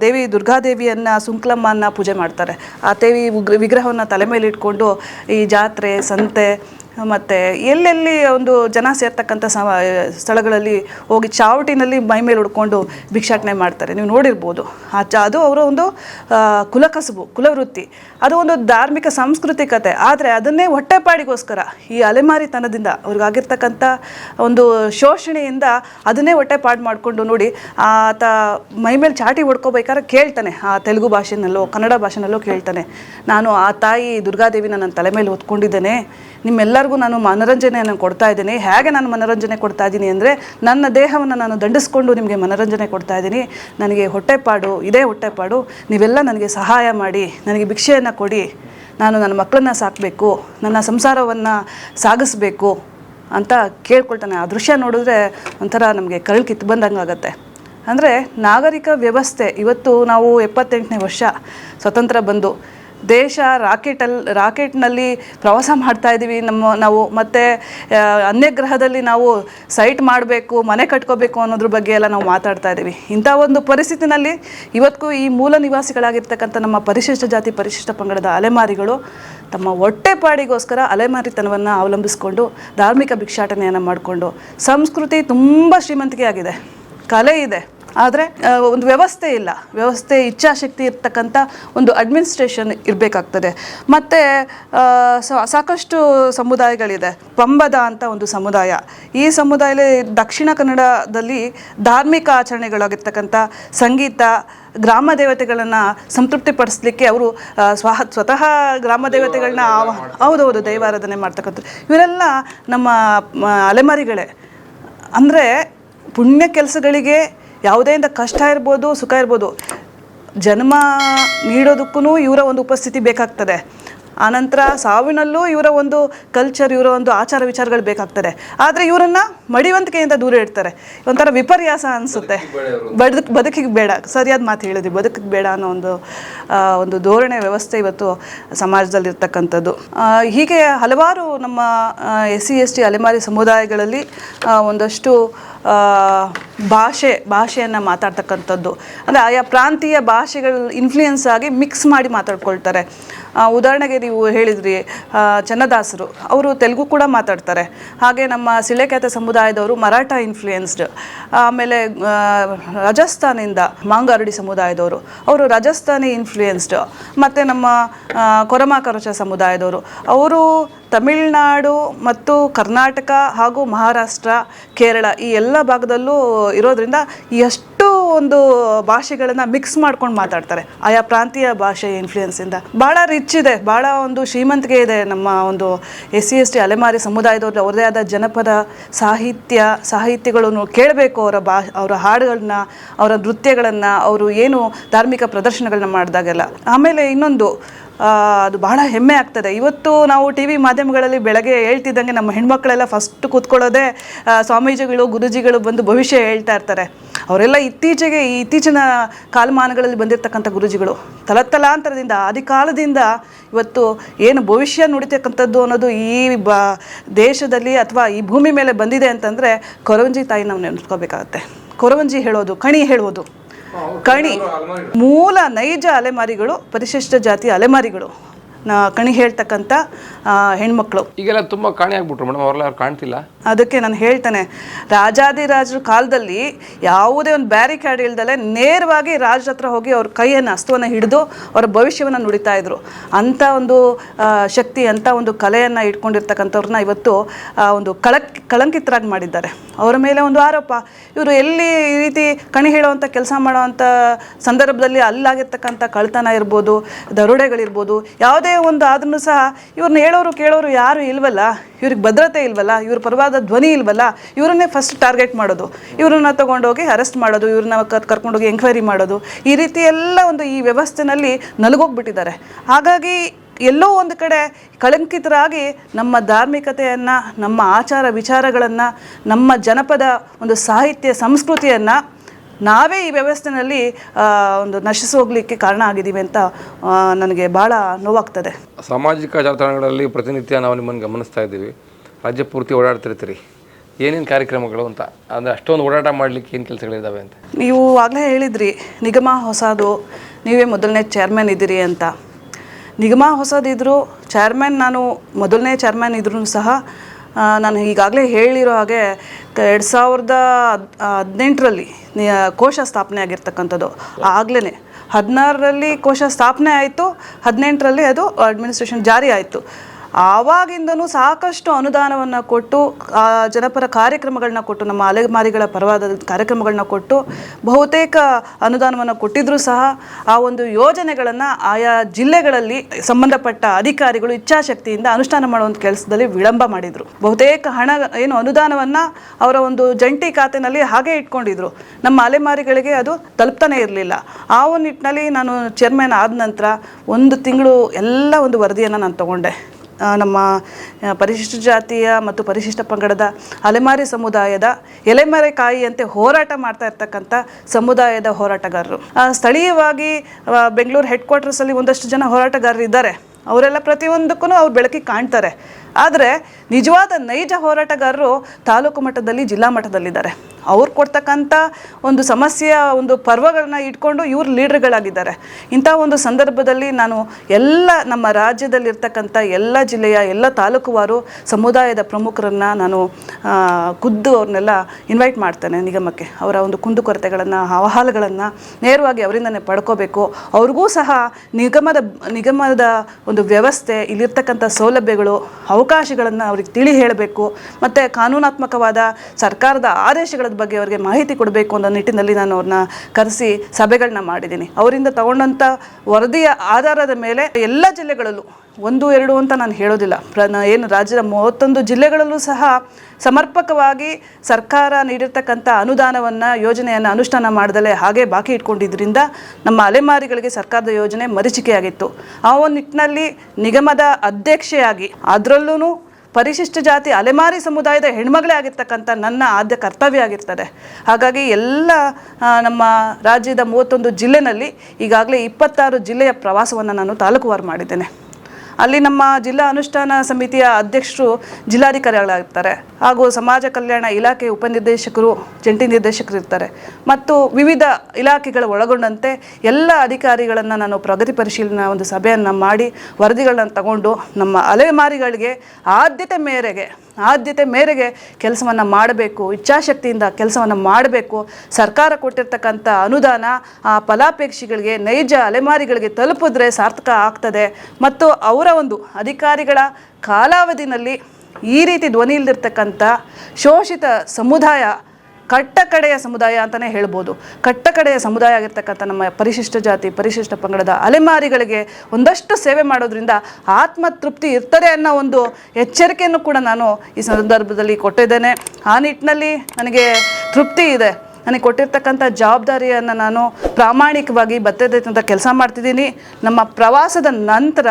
ದೇವಿ ದುರ್ಗಾದೇವಿಯನ್ನು ಸುಂಕ್ಲಮ್ಮನ ಪೂಜೆ ಮಾಡ್ತಾರೆ. ಆ ದೇವಿ ವಿಗ್ರಹವನ್ನು ತಲೆ ಮೇಲೆ ಇಟ್ಕೊಂಡು ಈ ಜಾತ್ರೆ, ಸಂತೆ ಮತ್ತು ಎಲ್ಲೆಲ್ಲಿ ಒಂದು ಜನ ಸೇರ್ತಕ್ಕಂಥ ಸ್ಥಳಗಳಲ್ಲಿ ಹೋಗಿ ಚಾವಟಿನಲ್ಲಿ ಮೈ ಮೇಲೆ ಉಡ್ಕೊಂಡು ಭಿಕ್ಷಾಟನೆ ಮಾಡ್ತಾರೆ. ನೀವು ನೋಡಿರ್ಬೋದು. ಆ ಚ ಅದು ಅವರ ಒಂದು ಕುಲಕಸುಬು, ಕುಲವೃತ್ತಿ. ಅದು ಒಂದು ಧಾರ್ಮಿಕ ಸಾಂಸ್ಕೃತಿಕತೆ ಆದರೆ ಅದನ್ನೇ ಹೊಟ್ಟೆಪಾಡಿಗೋಸ್ಕರ ಈ ಅಲೆಮಾರಿತನದಿಂದ ಅವ್ರಿಗಾಗಿರ್ತಕ್ಕಂಥ ಒಂದು ಶೋಷಣೆಯಿಂದ ಅದನ್ನೇ ಹೊಟ್ಟೆಪಾಡು ಮಾಡಿಕೊಂಡು ನೋಡಿ ಆತ ಮೈ ಮೇಲೆ ಚಾಟಿ ಹೊಡ್ಕೋಬೇಕಾದ್ರೆ ಕೇಳ್ತಾನೆ. ಆ ತೆಲುಗು ಭಾಷೆನಲ್ಲೋ, ಕನ್ನಡ ಭಾಷೆನಲ್ಲೋ ಕೇಳ್ತಾನೆ. ನಾನು ಆ ತಾಯಿ ದುರ್ಗಾದೇವಿನ ನನ್ನ ತಲೆ ಮೇಲೆ ಹೊತ್ಕೊಂಡಿದ್ದೇನೆ. ನಿಮ್ಮೆಲ್ಲರಿಗೂ ನಾನು ಮನೋರಂಜನೆಯನ್ನು ಕೊಡ್ತಾ ಇದ್ದೀನಿ. ಹೇಗೆ ನಾನು ಮನೋರಂಜನೆ ಕೊಡ್ತಾ ಇದ್ದೀನಿ ಅಂದರೆ ನನ್ನ ದೇಹವನ್ನು ನಾನು ದಂಡಿಸ್ಕೊಂಡು ನಿಮಗೆ ಮನೋರಂಜನೆ ಕೊಡ್ತಾ ಇದ್ದೀನಿ. ನನಗೆ ಹೊಟ್ಟೆಪಾಡು, ಇದೇ ಹೊಟ್ಟೆಪಾಡು. ನೀವೆಲ್ಲ ನನಗೆ ಸಹಾಯ ಮಾಡಿ, ನನಗೆ ಭಿಕ್ಷೆಯನ್ನು ಕೊಡಿ. ನಾನು ನನ್ನ ಮಕ್ಕಳನ್ನ ಸಾಕಬೇಕು, ನನ್ನ ಸಂಸಾರವನ್ನು ಸಾಗಿಸ್ಬೇಕು ಅಂತ ಕೇಳ್ಕೊಳ್ತಾನೆ. ಆ ದೃಶ್ಯ ನೋಡಿದ್ರೆ ಒಂಥರ ನಮಗೆ ಕರಳು ಕಿತ್ತು ಬಂದಂಗೆ ಆಗುತ್ತೆ. ಅಂದರೆ ನಾಗರಿಕ ವ್ಯವಸ್ಥೆ, ಇವತ್ತು ನಾವು ಎಪ್ಪತ್ತೆಂಟನೇ ವರ್ಷ, ಸ್ವತಂತ್ರ ಬಂದು. ದೇಶ ರಾಕೆಟಲ್ಲಿ ರಾಕೆಟ್ನಲ್ಲಿ ಪ್ರವಾಸ ಮಾಡ್ತಾ ಇದ್ದೀವಿ. ನಮ್ಮ, ನಾವು ಮತ್ತು ಅನ್ಯ ಗ್ರಹದಲ್ಲಿ ನಾವು ಸೈಟ್ ಮಾಡಬೇಕು, ಮನೆ ಕಟ್ಕೋಬೇಕು ಅನ್ನೋದ್ರ ಬಗ್ಗೆ ಎಲ್ಲ ನಾವು ಮಾತಾಡ್ತಾ ಇದ್ದೀವಿ. ಇಂಥ ಒಂದು ಪರಿಸ್ಥಿತಿನಲ್ಲಿ ಇವತ್ತಿಗೂ ಈ ಮೂಲ ನಿವಾಸಿಗಳಾಗಿರ್ತಕ್ಕಂಥ ನಮ್ಮ ಪರಿಶಿಷ್ಟ ಜಾತಿ, ಪರಿಶಿಷ್ಟ ಪಂಗಡದ ಅಲೆಮಾರಿಗಳು ತಮ್ಮ ಹೊಟ್ಟೆಪಾಡಿಗೋಸ್ಕರ ಅಲೆಮಾರಿತನವನ್ನು ಅವಲಂಬಿಸಿಕೊಂಡು ಧಾರ್ಮಿಕ ಭಿಕ್ಷಾಟನೆಯನ್ನು ಮಾಡಿಕೊಂಡು ಸಂಸ್ಕೃತಿ ತುಂಬ ಶ್ರೀಮಂತಿಕೆ ಆಗಿದೆ ಕಲೆ ಇದೆ. ಆದರೆ ಒಂದು ವ್ಯವಸ್ಥೆ ಇಲ್ಲ. ವ್ಯವಸ್ಥೆ, ಇಚ್ಛಾಶಕ್ತಿ ಇರ್ತಕ್ಕಂಥ ಒಂದು ಅಡ್ಮಿನಿಸ್ಟ್ರೇಷನ್ ಇರಬೇಕಾಗ್ತದೆ. ಮತ್ತು ಸಾಕಷ್ಟು ಸಮುದಾಯಗಳಿದೆ. ಪಂಬದ ಅಂತ ಒಂದು ಸಮುದಾಯ. ಈ ಸಮುದಾಯದಲ್ಲಿ ದಕ್ಷಿಣ ಕನ್ನಡದಲ್ಲಿ ಧಾರ್ಮಿಕ ಆಚರಣೆಗಳಾಗಿರ್ತಕ್ಕಂಥ ಸಂಗೀತ, ಗ್ರಾಮ ದೇವತೆಗಳನ್ನು ಸಂತೃಪ್ತಿಪಡಿಸ್ಲಿಕ್ಕೆ ಅವರು ಸ್ವಹ, ಸ್ವತಃ ಗ್ರಾಮ ದೇವತೆಗಳನ್ನ ಹೌದೌದು, ದೈವಾರಾಧನೆ ಮಾಡ್ತಕ್ಕಂಥದ್ದು ಇವರೆಲ್ಲ ನಮ್ಮ ಅಲೆಮಾರಿಗಳೇ. ಅಂದರೆ ಪುಣ್ಯ ಕೆಲಸಗಳಿಗೆ ಯಾವುದೇ ಇಂದ ಕಷ್ಟ ಇರ್ಬೋದು ಸುಖ ಇರ್ಬೋದು, ಜನ್ಮ ನೀಡೋದಕ್ಕೂ ಇವರ ಒಂದು ಉಪಸ್ಥಿತಿ ಬೇಕಾಗ್ತದೆ. ಆನಂತರ ಸಾವಿನಲ್ಲೂ ಇವರ ಒಂದು ಕಲ್ಚರ್ ಇವರ ಒಂದು ಆಚಾರ ವಿಚಾರಗಳು ಬೇಕಾಗ್ತದೆ. ಆದರೆ ಇವರನ್ನು ಮಡಿವಂತಿಕೆಯಿಂದ ದೂರ ಇಡ್ತಾರೆ ಒಂಥರ ವಿಪರ್ಯಾಸ ಅನಿಸುತ್ತೆ. ಬದುಕು ಬದುಕಿಗೆ ಬೇಡ. ಸರಿಯಾದ ಮಾತು ಹೇಳಿದ್ವಿ ಬದುಕಿಗೆ ಬೇಡ ಅನ್ನೋ ಒಂದು ಒಂದು ಧೋರಣೆ ವ್ಯವಸ್ಥೆ ಇವತ್ತು ಸಮಾಜದಲ್ಲಿರ್ತಕ್ಕಂಥದ್ದು. ಹೀಗೆ ಹಲವಾರು ನಮ್ಮ ಎಸ್ ಸಿ ಎಸ್ ಟಿ ಅಲೆಮಾರಿ ಸಮುದಾಯಗಳಲ್ಲಿ ಒಂದಷ್ಟು ಭಾಷೆ ಭಾಷೆಯನ್ನು ಮಾತಾಡ್ತಕ್ಕಂಥದ್ದು. ಅಂದರೆ ಆಯಾ ಪ್ರಾಂತೀಯ ಭಾಷೆಗಳ ಇನ್ಫ್ಲೂಯೆನ್ಸ್ ಆಗಿ ಮಿಕ್ಸ್ ಮಾಡಿ ಮಾತಾಡ್ಕೊಳ್ತಾರೆ. ಉದಾಹರಣೆಗೆ ನೀವು ಹೇಳಿದ್ರಿ ಚನ್ನದಾಸರು. ಅವರು ತೆಲುಗು ಕೂಡ ಮಾತಾಡ್ತಾರೆ. ಹಾಗೆ ನಮ್ಮ ಸಿಳೆಖ್ಯಾತ ಸಮುದಾಯದವರು ಮರಾಠ ಇನ್ಫ್ಲೂಯೆನ್ಸ್ಡ್ ಆಮೇಲೆ ರಾಜಸ್ಥಾನಿಂದ ಮಾಂಗಾರಡಿ ಸಮುದಾಯದವರು, ಅವರು ರಾಜಸ್ಥಾನಿ ಇನ್ಫ್ಲೂಯೆನ್ಸ್ಡ್ ಮತ್ತು ನಮ್ಮ ಕೊರಮಾಕರಚ ಸಮುದಾಯದವರು, ಅವರು ತಮಿಳುನಾಡು ಮತ್ತು ಕರ್ನಾಟಕ ಹಾಗೂ ಮಹಾರಾಷ್ಟ್ರ, ಕೇರಳ ಈ ಎಲ್ಲ ಭಾಗದಲ್ಲೂ ಇರೋದ್ರಿಂದ ಎಷ್ಟು ಒಂದು ಭಾಷೆಗಳನ್ನು ಮಿಕ್ಸ್ ಮಾಡ್ಕೊಂಡು ಮಾತಾಡ್ತಾರೆ. ಆಯಾ ಪ್ರಾಂತೀಯ ಭಾಷೆ ಇನ್ಫ್ಲೂಯೆನ್ಸಿಂದ ಭಾಳ ರಿಚ್ ಇದೆ ಭಾಳ ಒಂದು ಶ್ರೀಮಂತಿಕೆ ಇದೆ ನಮ್ಮ ಒಂದು ಎಸ್ ಸಿ ಎಸ್ ಟಿ ಅಲೆಮಾರಿ ಸಮುದಾಯದವ್ರದ್ದು ಅವರದೇ ಆದ ಜನಪದ ಸಾಹಿತ್ಯ ಸಾಹಿತ್ಯಗಳನ್ನು ಕೇಳಬೇಕು ಅವರ ಬಾ ಅವರ ಹಾಡುಗಳನ್ನ ಅವರ ನೃತ್ಯಗಳನ್ನು, ಅವರು ಏನು ಧಾರ್ಮಿಕ ಪ್ರದರ್ಶನಗಳನ್ನ ಮಾಡಿದಾಗೆಲ್ಲ. ಆಮೇಲೆ ಇನ್ನೊಂದು ಅದು ಬಹಳ ಹೆಮ್ಮೆ ಆಗ್ತದೆ. ಇವತ್ತು ನಾವು ಟಿ ವಿ ಮಾಧ್ಯಮಗಳಲ್ಲಿ ಬೆಳಗ್ಗೆ ಹೇಳ್ತಿದ್ದಂಗೆ ನಮ್ಮ ಹೆಣ್ಮಕ್ಳೆಲ್ಲ ಫಸ್ಟ್ ಕೂತ್ಕೊಳ್ಳೋದೇ ಸ್ವಾಮೀಜಿಗಳು, ಗುರುಜಿಗಳು ಬಂದು ಭವಿಷ್ಯ ಹೇಳ್ತಾ ಇರ್ತಾರೆ. ಅವರೆಲ್ಲ ಇತ್ತೀಚೆಗೆ ಈ ಇತ್ತೀಚಿನ ಕಾಲಮಾನಗಳಲ್ಲಿ ಬಂದಿರತಕ್ಕಂಥ ಗುರುಜಿಗಳು. ತಲತಲಾಂತರದಿಂದ, ಆದಿಕಾಲದಿಂದ ಇವತ್ತು ಏನು ಭವಿಷ್ಯ ನುಡಿತಕ್ಕಂಥದ್ದು ಅನ್ನೋದು ಈ ಬ, ದೇಶದಲ್ಲಿ ಅಥವಾ ಈ ಭೂಮಿ ಮೇಲೆ ಬಂದಿದೆ ಅಂತಂದರೆ ಕೊರವಂಜಿ ತಾಯಿ ನಾವು ನೆನೆಸ್ಕೋಬೇಕಾಗತ್ತೆ. ಕೊರವಂಜಿ ಹೇಳೋದು, ಕಣಿ ಹೇಳೋದು. ಕಣಿ ಮೂಲ ನೈಜ ಅಲೆಮಾರಿಗಳು ಪರಿಶಿಷ್ಟ ಜಾತಿ ಅಲೆಮಾರಿಗಳು. ಕಣಿ ಹೇಳ್ತಕ್ಕಂಥ ಹೆಣ್ಮಕ್ಳು. ಈಗೆಲ್ಲ ತುಂಬ ಕಾಣಿ ಆಗ್ಬಿಟ್ರು ಮೇಡಮ್ ಅವರೆಲ್ಲ ಯಾರು ಕಾಣ್ತಿಲ್ಲ. ಅದಕ್ಕೆ ನಾನು ಹೇಳ್ತೇನೆ ರಾಜಾದಿರಾಜರ ಕಾಲದಲ್ಲಿ ಯಾವುದೇ ಒಂದು ಬ್ಯಾರಿಕ್ಯಾಡ್ ಇಲ್ದಲೆ ನೇರವಾಗಿ ರಾಜರ ಹತ್ರ ಹೋಗಿ ಅವ್ರ ಕೈಯನ್ನು ಅಸ್ತುವನ್ನು ಹಿಡಿದು ಅವರ ಭವಿಷ್ಯವನ್ನು ನುಡಿತಾ ಇದ್ರು. ಅಂಥ ಒಂದು ಶಕ್ತಿ ಅಂಥ ಒಂದು ಕಲೆಯನ್ನು ಇಟ್ಕೊಂಡಿರ್ತಕ್ಕಂಥವ್ರನ್ನ ಇವತ್ತು ಒಂದು ಕಳಕ್ ಕಳಂಕಿತರಾಗಿ ಮಾಡಿದ್ದಾರೆ. ಅವರ ಮೇಲೆ ಒಂದು ಆರೋಪ ಇವರು ಎಲ್ಲಿ ಈ ರೀತಿ ಕಣಿ ಹೇಳುವಂಥ ಕೆಲಸ ಮಾಡುವಂಥ ಸಂದರ್ಭದಲ್ಲಿ ಅಲ್ಲಾಗಿರ್ತಕ್ಕಂಥ ಕಳ್ತನ ಇರ್ಬೋದು ದರೋಡೆಗಳಿರ್ಬೋದು ಯಾವುದೇ ಒಂದು ಆದ್ರೂ ಸಹ ಇವ್ರನ್ನ ಹೇಳೋರು ಕೇಳೋರು ಯಾರು ಇಲ್ವಲ್ಲ, ಇವ್ರಿಗೆ ಭದ್ರತೆ ಇಲ್ವಲ್ಲ, ಇವ್ರ ಪರವಾದ ಧ್ವನಿ ಇಲ್ವಲ್ಲ, ಇವರನ್ನೇ ಫಸ್ಟ್ ಟಾರ್ಗೆಟ್ ಮಾಡೋದು. ಇವ್ರನ್ನ ತಗೊಂಡೋಗಿ ಅರೆಸ್ಟ್ ಮಾಡೋದು, ಇವ್ರನ್ನ ಕರ್ ಕರ್ಕೊಂಡೋಗಿ ಎಂಕ್ವೈರಿ ಮಾಡೋದು. ಈ ರೀತಿ ಎಲ್ಲ ಒಂದು ಈ ವ್ಯವಸ್ಥೆನಲ್ಲಿ ನಲಗೋಗ್ಬಿಟ್ಟಿದ್ದಾರೆ. ಹಾಗಾಗಿ ಎಲ್ಲೋ ಒಂದು ಕಡೆ ಕಳಂಕಿತರಾಗಿ ನಮ್ಮ ಧಾರ್ಮಿಕತೆಯನ್ನು, ನಮ್ಮ ಆಚಾರ ವಿಚಾರಗಳನ್ನು, ನಮ್ಮ ಜನಪದ ಒಂದು ಸಾಹಿತ್ಯ ಸಂಸ್ಕೃತಿಯನ್ನು ನಾವೇ ಈ ವ್ಯವಸ್ಥೆನಲ್ಲಿ ಒಂದು ನಶಿಸಿ ಹೋಗ್ಲಿಕ್ಕೆ ಕಾರಣ ಆಗಿದ್ದೀವಿ ಅಂತ ನನಗೆ ಭಾಳ ನೋವಾಗ್ತದೆ. ಸಾಮಾಜಿಕ ಜಾಲತಾಣಗಳಲ್ಲಿ ಪ್ರತಿನಿತ್ಯ ನಾವು ನಿಮ್ಮನ್ನು ಗಮನಿಸ್ತಾ ಇದ್ದೀವಿ. ರಾಜ್ಯ ಪೂರ್ತಿ ಓಡಾಡ್ತಿರ್ತೀರಿ. ಏನೇನು ಕಾರ್ಯಕ್ರಮಗಳು ಅಂತ? ಅಂದರೆ ಅಷ್ಟೊಂದು ಓಡಾಟ ಮಾಡಲಿಕ್ಕೆ ಏನು ಕೆಲಸಗಳಿದ್ದಾವೆ ಅಂತ? ನೀವು ಆಗಲೇ ಹೇಳಿದ್ರಿ ನಿಗಮ ಹೊಸದು ನೀವೇ ಮೊದಲನೇ ಚೇರ್ಮನ್ ಇದ್ದೀರಿ ಅಂತ. ನಿಗಮ ಹೊಸದಿದ್ದರೂ ಚೇರ್ಮನ್ ನಾನು ಮೊದಲನೇ ಚೇರ್ಮನ್ ಇದ್ರೂ ಸಹ ನಾನು ಈಗಾಗಲೇ ಹೇಳಿರೋ ಹಾಗೆ ಎರಡು ಸಾವಿರದ ಹದಿನೆಂಟರಲ್ಲಿ ಕೋಶ ಸ್ಥಾಪನೆ ಆಗಿರ್ತಕ್ಕಂಥದ್ದು. ಆಗಲೇ ಹದಿನಾರರಲ್ಲಿ ಕೋಶ ಸ್ಥಾಪನೆ ಆಯಿತು, ಹದಿನೆಂಟರಲ್ಲಿ ಅದು ಅಡ್ಮಿನಿಸ್ಟ್ರೇಷನ್ ಜಾರಿ ಆಯಿತು. ಆವಾಗಿಂದನೂ ಸಾಕಷ್ಟು ಅನುದಾನವನ್ನು ಕೊಟ್ಟು ಜನಪರ ಕಾರ್ಯಕ್ರಮಗಳನ್ನ ಕೊಟ್ಟು, ನಮ್ಮ ಅಲೆಮಾರಿಗಳ ಪರವಾದ ಕಾರ್ಯಕ್ರಮಗಳನ್ನ ಕೊಟ್ಟು, ಬಹುತೇಕ ಅನುದಾನವನ್ನು ಕೊಟ್ಟಿದ್ರು ಸಹ ಆ ಒಂದು ಯೋಜನೆಗಳನ್ನು ಆಯಾ ಜಿಲ್ಲೆಗಳಲ್ಲಿ ಸಂಬಂಧಪಟ್ಟ ಅಧಿಕಾರಿಗಳು ಇಚ್ಛಾಶಕ್ತಿಯಿಂದ ಅನುಷ್ಠಾನ ಮಾಡುವಂಥ ಕೆಲಸದಲ್ಲಿ ವಿಳಂಬ ಮಾಡಿದರು. ಬಹುತೇಕ ಹಣ, ಏನು ಅನುದಾನವನ್ನು ಅವರ ಒಂದು ಜಂಟಿ ಖಾತೆನಲ್ಲಿ ಹಾಗೆ ಇಟ್ಕೊಂಡಿದ್ರು. ನಮ್ಮ ಅಲೆಮಾರಿಗಳಿಗೆ ಅದು ತಲುಪ್ತಾನೆ ಇರಲಿಲ್ಲ. ಆ ಒಂದು ನಿಟ್ಟಿನಲ್ಲಿ ನಾನು ಚೇರ್ಮನ್ ಆದ ನಂತರ ಒಂದು ತಿಂಗಳು ಎಲ್ಲ ಒಂದು ವರದಿಯನ್ನು ನಾನು ತಗೊಂಡೆ. ನಮ್ಮ ಪರಿಶಿಷ್ಟ ಜಾತಿಯ ಮತ್ತು ಪರಿಶಿಷ್ಟ ಪಂಗಡದ ಅಲೆಮಾರಿ ಸಮುದಾಯದ ಎಲೆಮರೆ ಕಾಯಿಯಂತೆ ಹೋರಾಟ ಮಾಡ್ತಾ ಇರ್ತಕ್ಕಂಥ ಸಮುದಾಯದ ಹೋರಾಟಗಾರರು. ಸ್ಥಳೀಯವಾಗಿ ಬೆಂಗಳೂರು ಹೆಡ್ ಕ್ವಾರ್ಟರ್ಸಲ್ಲಿ ಒಂದಷ್ಟು ಜನ ಹೋರಾಟಗಾರರು ಇದ್ದಾರೆ ಅವರೆಲ್ಲ ಪ್ರತಿಯೊಂದಕ್ಕೂ ಅವ್ರು ಬೆಳಕಿಗೆ ಕಾಣ್ತಾರೆ. ಆದರೆ ನಿಜವಾದ ನೈಜ ಹೋರಾಟಗಾರರು ತಾಲೂಕು ಮಟ್ಟದಲ್ಲಿ, ಜಿಲ್ಲಾ ಮಟ್ಟದಲ್ಲಿದ್ದಾರೆ. ಅವ್ರು ಕೊಡ್ತಕ್ಕಂಥ ಒಂದು ಸಮಸ್ಯೆಯ ಒಂದು ಪರ್ವಗಳನ್ನ ಇಟ್ಕೊಂಡು ಇವ್ರು ಲೀಡರ್ಗಳಾಗಿದ್ದಾರೆ. ಇಂಥ ಒಂದು ಸಂದರ್ಭದಲ್ಲಿ ನಾನು ಎಲ್ಲ ನಮ್ಮ ರಾಜ್ಯದಲ್ಲಿರ್ತಕ್ಕಂಥ ಎಲ್ಲ ಜಿಲ್ಲೆಯ, ಎಲ್ಲ ತಾಲೂಕುವಾರು ಸಮುದಾಯದ ಪ್ರಮುಖರನ್ನು ನಾನು ಖುದ್ದು ಅವ್ರನ್ನೆಲ್ಲ ಇನ್ವೈಟ್ ಮಾಡ್ತೇನೆ ನಿಗಮಕ್ಕೆ. ಅವರ ಒಂದು ಕುಂದುಕೊರತೆಗಳನ್ನು ಅಹವಾಲುಗಳನ್ನು ನೇರವಾಗಿ ಅವರಿಂದನೇ ಪಡ್ಕೋಬೇಕು. ಅವ್ರಿಗೂ ಸಹ ನಿಗಮದ ನಿಗಮದ ಒಂದು ವ್ಯವಸ್ಥೆ, ಇಲ್ಲಿರ್ತಕ್ಕಂಥ ಸೌಲಭ್ಯಗಳು ಅವಕಾಶಗಳನ್ನು ಅವ್ರಿಗೆ ತಿಳಿ ಹೇಳಬೇಕು ಮತ್ತು ಕಾನೂನಾತ್ಮಕವಾದ ಸರ್ಕಾರದ ಆದೇಶಗಳ ಬಗ್ಗೆ ಅವರಿಗೆ ಮಾಹಿತಿ ಕೊಡಬೇಕು ಅನ್ನೋ ನಿಟ್ಟಿನಲ್ಲಿ ನಾನು ಅವ್ರನ್ನ ಕರೆಸಿ ಸಭೆಗಳನ್ನ ಮಾಡಿದ್ದೀನಿ. ಅವರಿಂದ ತಗೊಂಡಂಥ ವರದಿಯ ಆಧಾರದ ಮೇಲೆ ಎಲ್ಲ ಜಿಲ್ಲೆಗಳಲ್ಲೂ ಒಂದು, ಎರಡು ಅಂತ ನಾನು ಹೇಳೋದಿಲ್ಲ. ಪ್ರ ಏನು ರಾಜ್ಯದ ಮೂವತ್ತೊಂದು ಜಿಲ್ಲೆಗಳಲ್ಲೂ ಸಹ ಸಮರ್ಪಕವಾಗಿ ಸರ್ಕಾರ ನೀಡಿರ್ತಕ್ಕಂಥ ಅನುದಾನವನ್ನು, ಯೋಜನೆಯನ್ನು ಅನುಷ್ಠಾನ ಮಾಡದಲೇ ಹಾಗೆ ಬಾಕಿ ಇಟ್ಕೊಂಡಿದ್ದರಿಂದ ನಮ್ಮ ಅಲೆಮಾರಿಗಳಿಗೆ ಸರ್ಕಾರದ ಯೋಜನೆ ಮರೀಚಿಕೆಯಾಗಿತ್ತು. ಆ ಒಂದು ನಿಟ್ಟಿನಲ್ಲಿ ನಿಗಮದ ಅಧ್ಯಕ್ಷೆಯಾಗಿ ಅದರಲ್ಲೂ ಪರಿಶಿಷ್ಟ ಜಾತಿ ಅಲೆಮಾರಿ ಸಮುದಾಯದ ಹೆಣ್ಮಗಳೇ ಆಗಿರ್ತಕ್ಕಂಥ ನನ್ನ ಆದ್ಯ ಕರ್ತವ್ಯ ಆಗಿರ್ತದೆ. ಹಾಗಾಗಿ ಎಲ್ಲ ನಮ್ಮ ರಾಜ್ಯದ ಮೂವತ್ತೊಂದು ಜಿಲ್ಲೆನಲ್ಲಿ ಈಗಾಗಲೇ ಇಪ್ಪತ್ತಾರು ಜಿಲ್ಲೆಯ ಪ್ರವಾಸವನ್ನು ನಾನು ತಾಲೂಕುವಾರು ಮಾಡಿದ್ದೇನೆ. ಅಲ್ಲಿ ನಮ್ಮ ಜಿಲ್ಲಾ ಅನುಷ್ಠಾನ ಸಮಿತಿಯ ಅಧ್ಯಕ್ಷರು ಜಿಲ್ಲಾಧಿಕಾರಿಗಳಾಗಿರ್ತಾರೆ. ಹಾಗೂ ಸಮಾಜ ಕಲ್ಯಾಣ ಇಲಾಖೆ ಉಪನಿರ್ದೇಶಕರು, ಜಂಟಿ ನಿರ್ದೇಶಕರು ಇರ್ತಾರೆ. ಮತ್ತು ವಿವಿಧ ಇಲಾಖೆಗಳ ಒಳಗೊಂಡಂತೆ ಎಲ್ಲ ಅಧಿಕಾರಿಗಳನ್ನು ನಾನು ಪ್ರಗತಿ ಪರಿಶೀಲನಾ ಒಂದು ಸಭೆಯನ್ನು ಮಾಡಿ ವರದಿಗಳನ್ನು ತಗೊಂಡು ನಮ್ಮ ಅಲೆಮಾರಿಗಳಿಗೆ ಆದ್ಯತೆ ಮೇರೆಗೆ ಆದ್ಯತೆ ಮೇರೆಗೆ ಕೆಲಸವನ್ನು ಮಾಡಬೇಕು, ಇಚ್ಛಾಶಕ್ತಿಯಿಂದ ಕೆಲಸವನ್ನು ಮಾಡಬೇಕು, ಸರ್ಕಾರ ಕೊಟ್ಟಿರ್ತಕ್ಕಂಥ ಅನುದಾನ ಆ ಫಲಾಪೇಕ್ಷಿಗಳಿಗೆ, ನೈಜ ಅಲೆಮಾರಿಗಳಿಗೆ ತಲುಪಿದ್ರೆ ಸಾರ್ಥಕ ಆಗ್ತದೆ. ಮತ್ತು ಅವರ ಒಂದು ಅಧಿಕಾರಿಗಳ ಕಾಲಾವಧಿನಲ್ಲಿ ಈ ರೀತಿ ಧ್ವನಿ ಶೋಷಿತ ಸಮುದಾಯ ಕಟ್ಟಕಡೆಯ ಸಮುದಾಯ ಅಂತಲೇ ಹೇಳ್ಬೋದು. ಕಟ್ಟಕಡೆಯ ಸಮುದಾಯ ಆಗಿರ್ತಕ್ಕಂಥ ನಮ್ಮ ಪರಿಶಿಷ್ಟ ಜಾತಿ, ಪರಿಶಿಷ್ಟ ಪಂಗಡದ ಅಲೆಮಾರಿಗಳಿಗೆ ಒಂದಷ್ಟು ಸೇವೆ ಮಾಡೋದ್ರಿಂದ ಆತ್ಮತೃಪ್ತಿ ಇರ್ತದೆ ಅನ್ನೋ ಒಂದು ಎಚ್ಚರಿಕೆಯನ್ನು ಕೂಡ ನಾನು ಈ ಸಂದರ್ಭದಲ್ಲಿ ಕೊಟ್ಟಿದ್ದೇನೆ. ಆ ನಿಟ್ಟಿನಲ್ಲಿ ನನಗೆ ತೃಪ್ತಿ ಇದೆ. ನನಗೆ ಕೊಟ್ಟಿರ್ತಕ್ಕಂಥ ಜವಾಬ್ದಾರಿಯನ್ನು ನಾನು ಪ್ರಾಮಾಣಿಕವಾಗಿ ಬದ್ಧತೆಯಿಂದ ಕೆಲಸ ಮಾಡ್ತಿದ್ದೀನಿ. ನಮ್ಮ ಪ್ರವಾಸದ ನಂತರ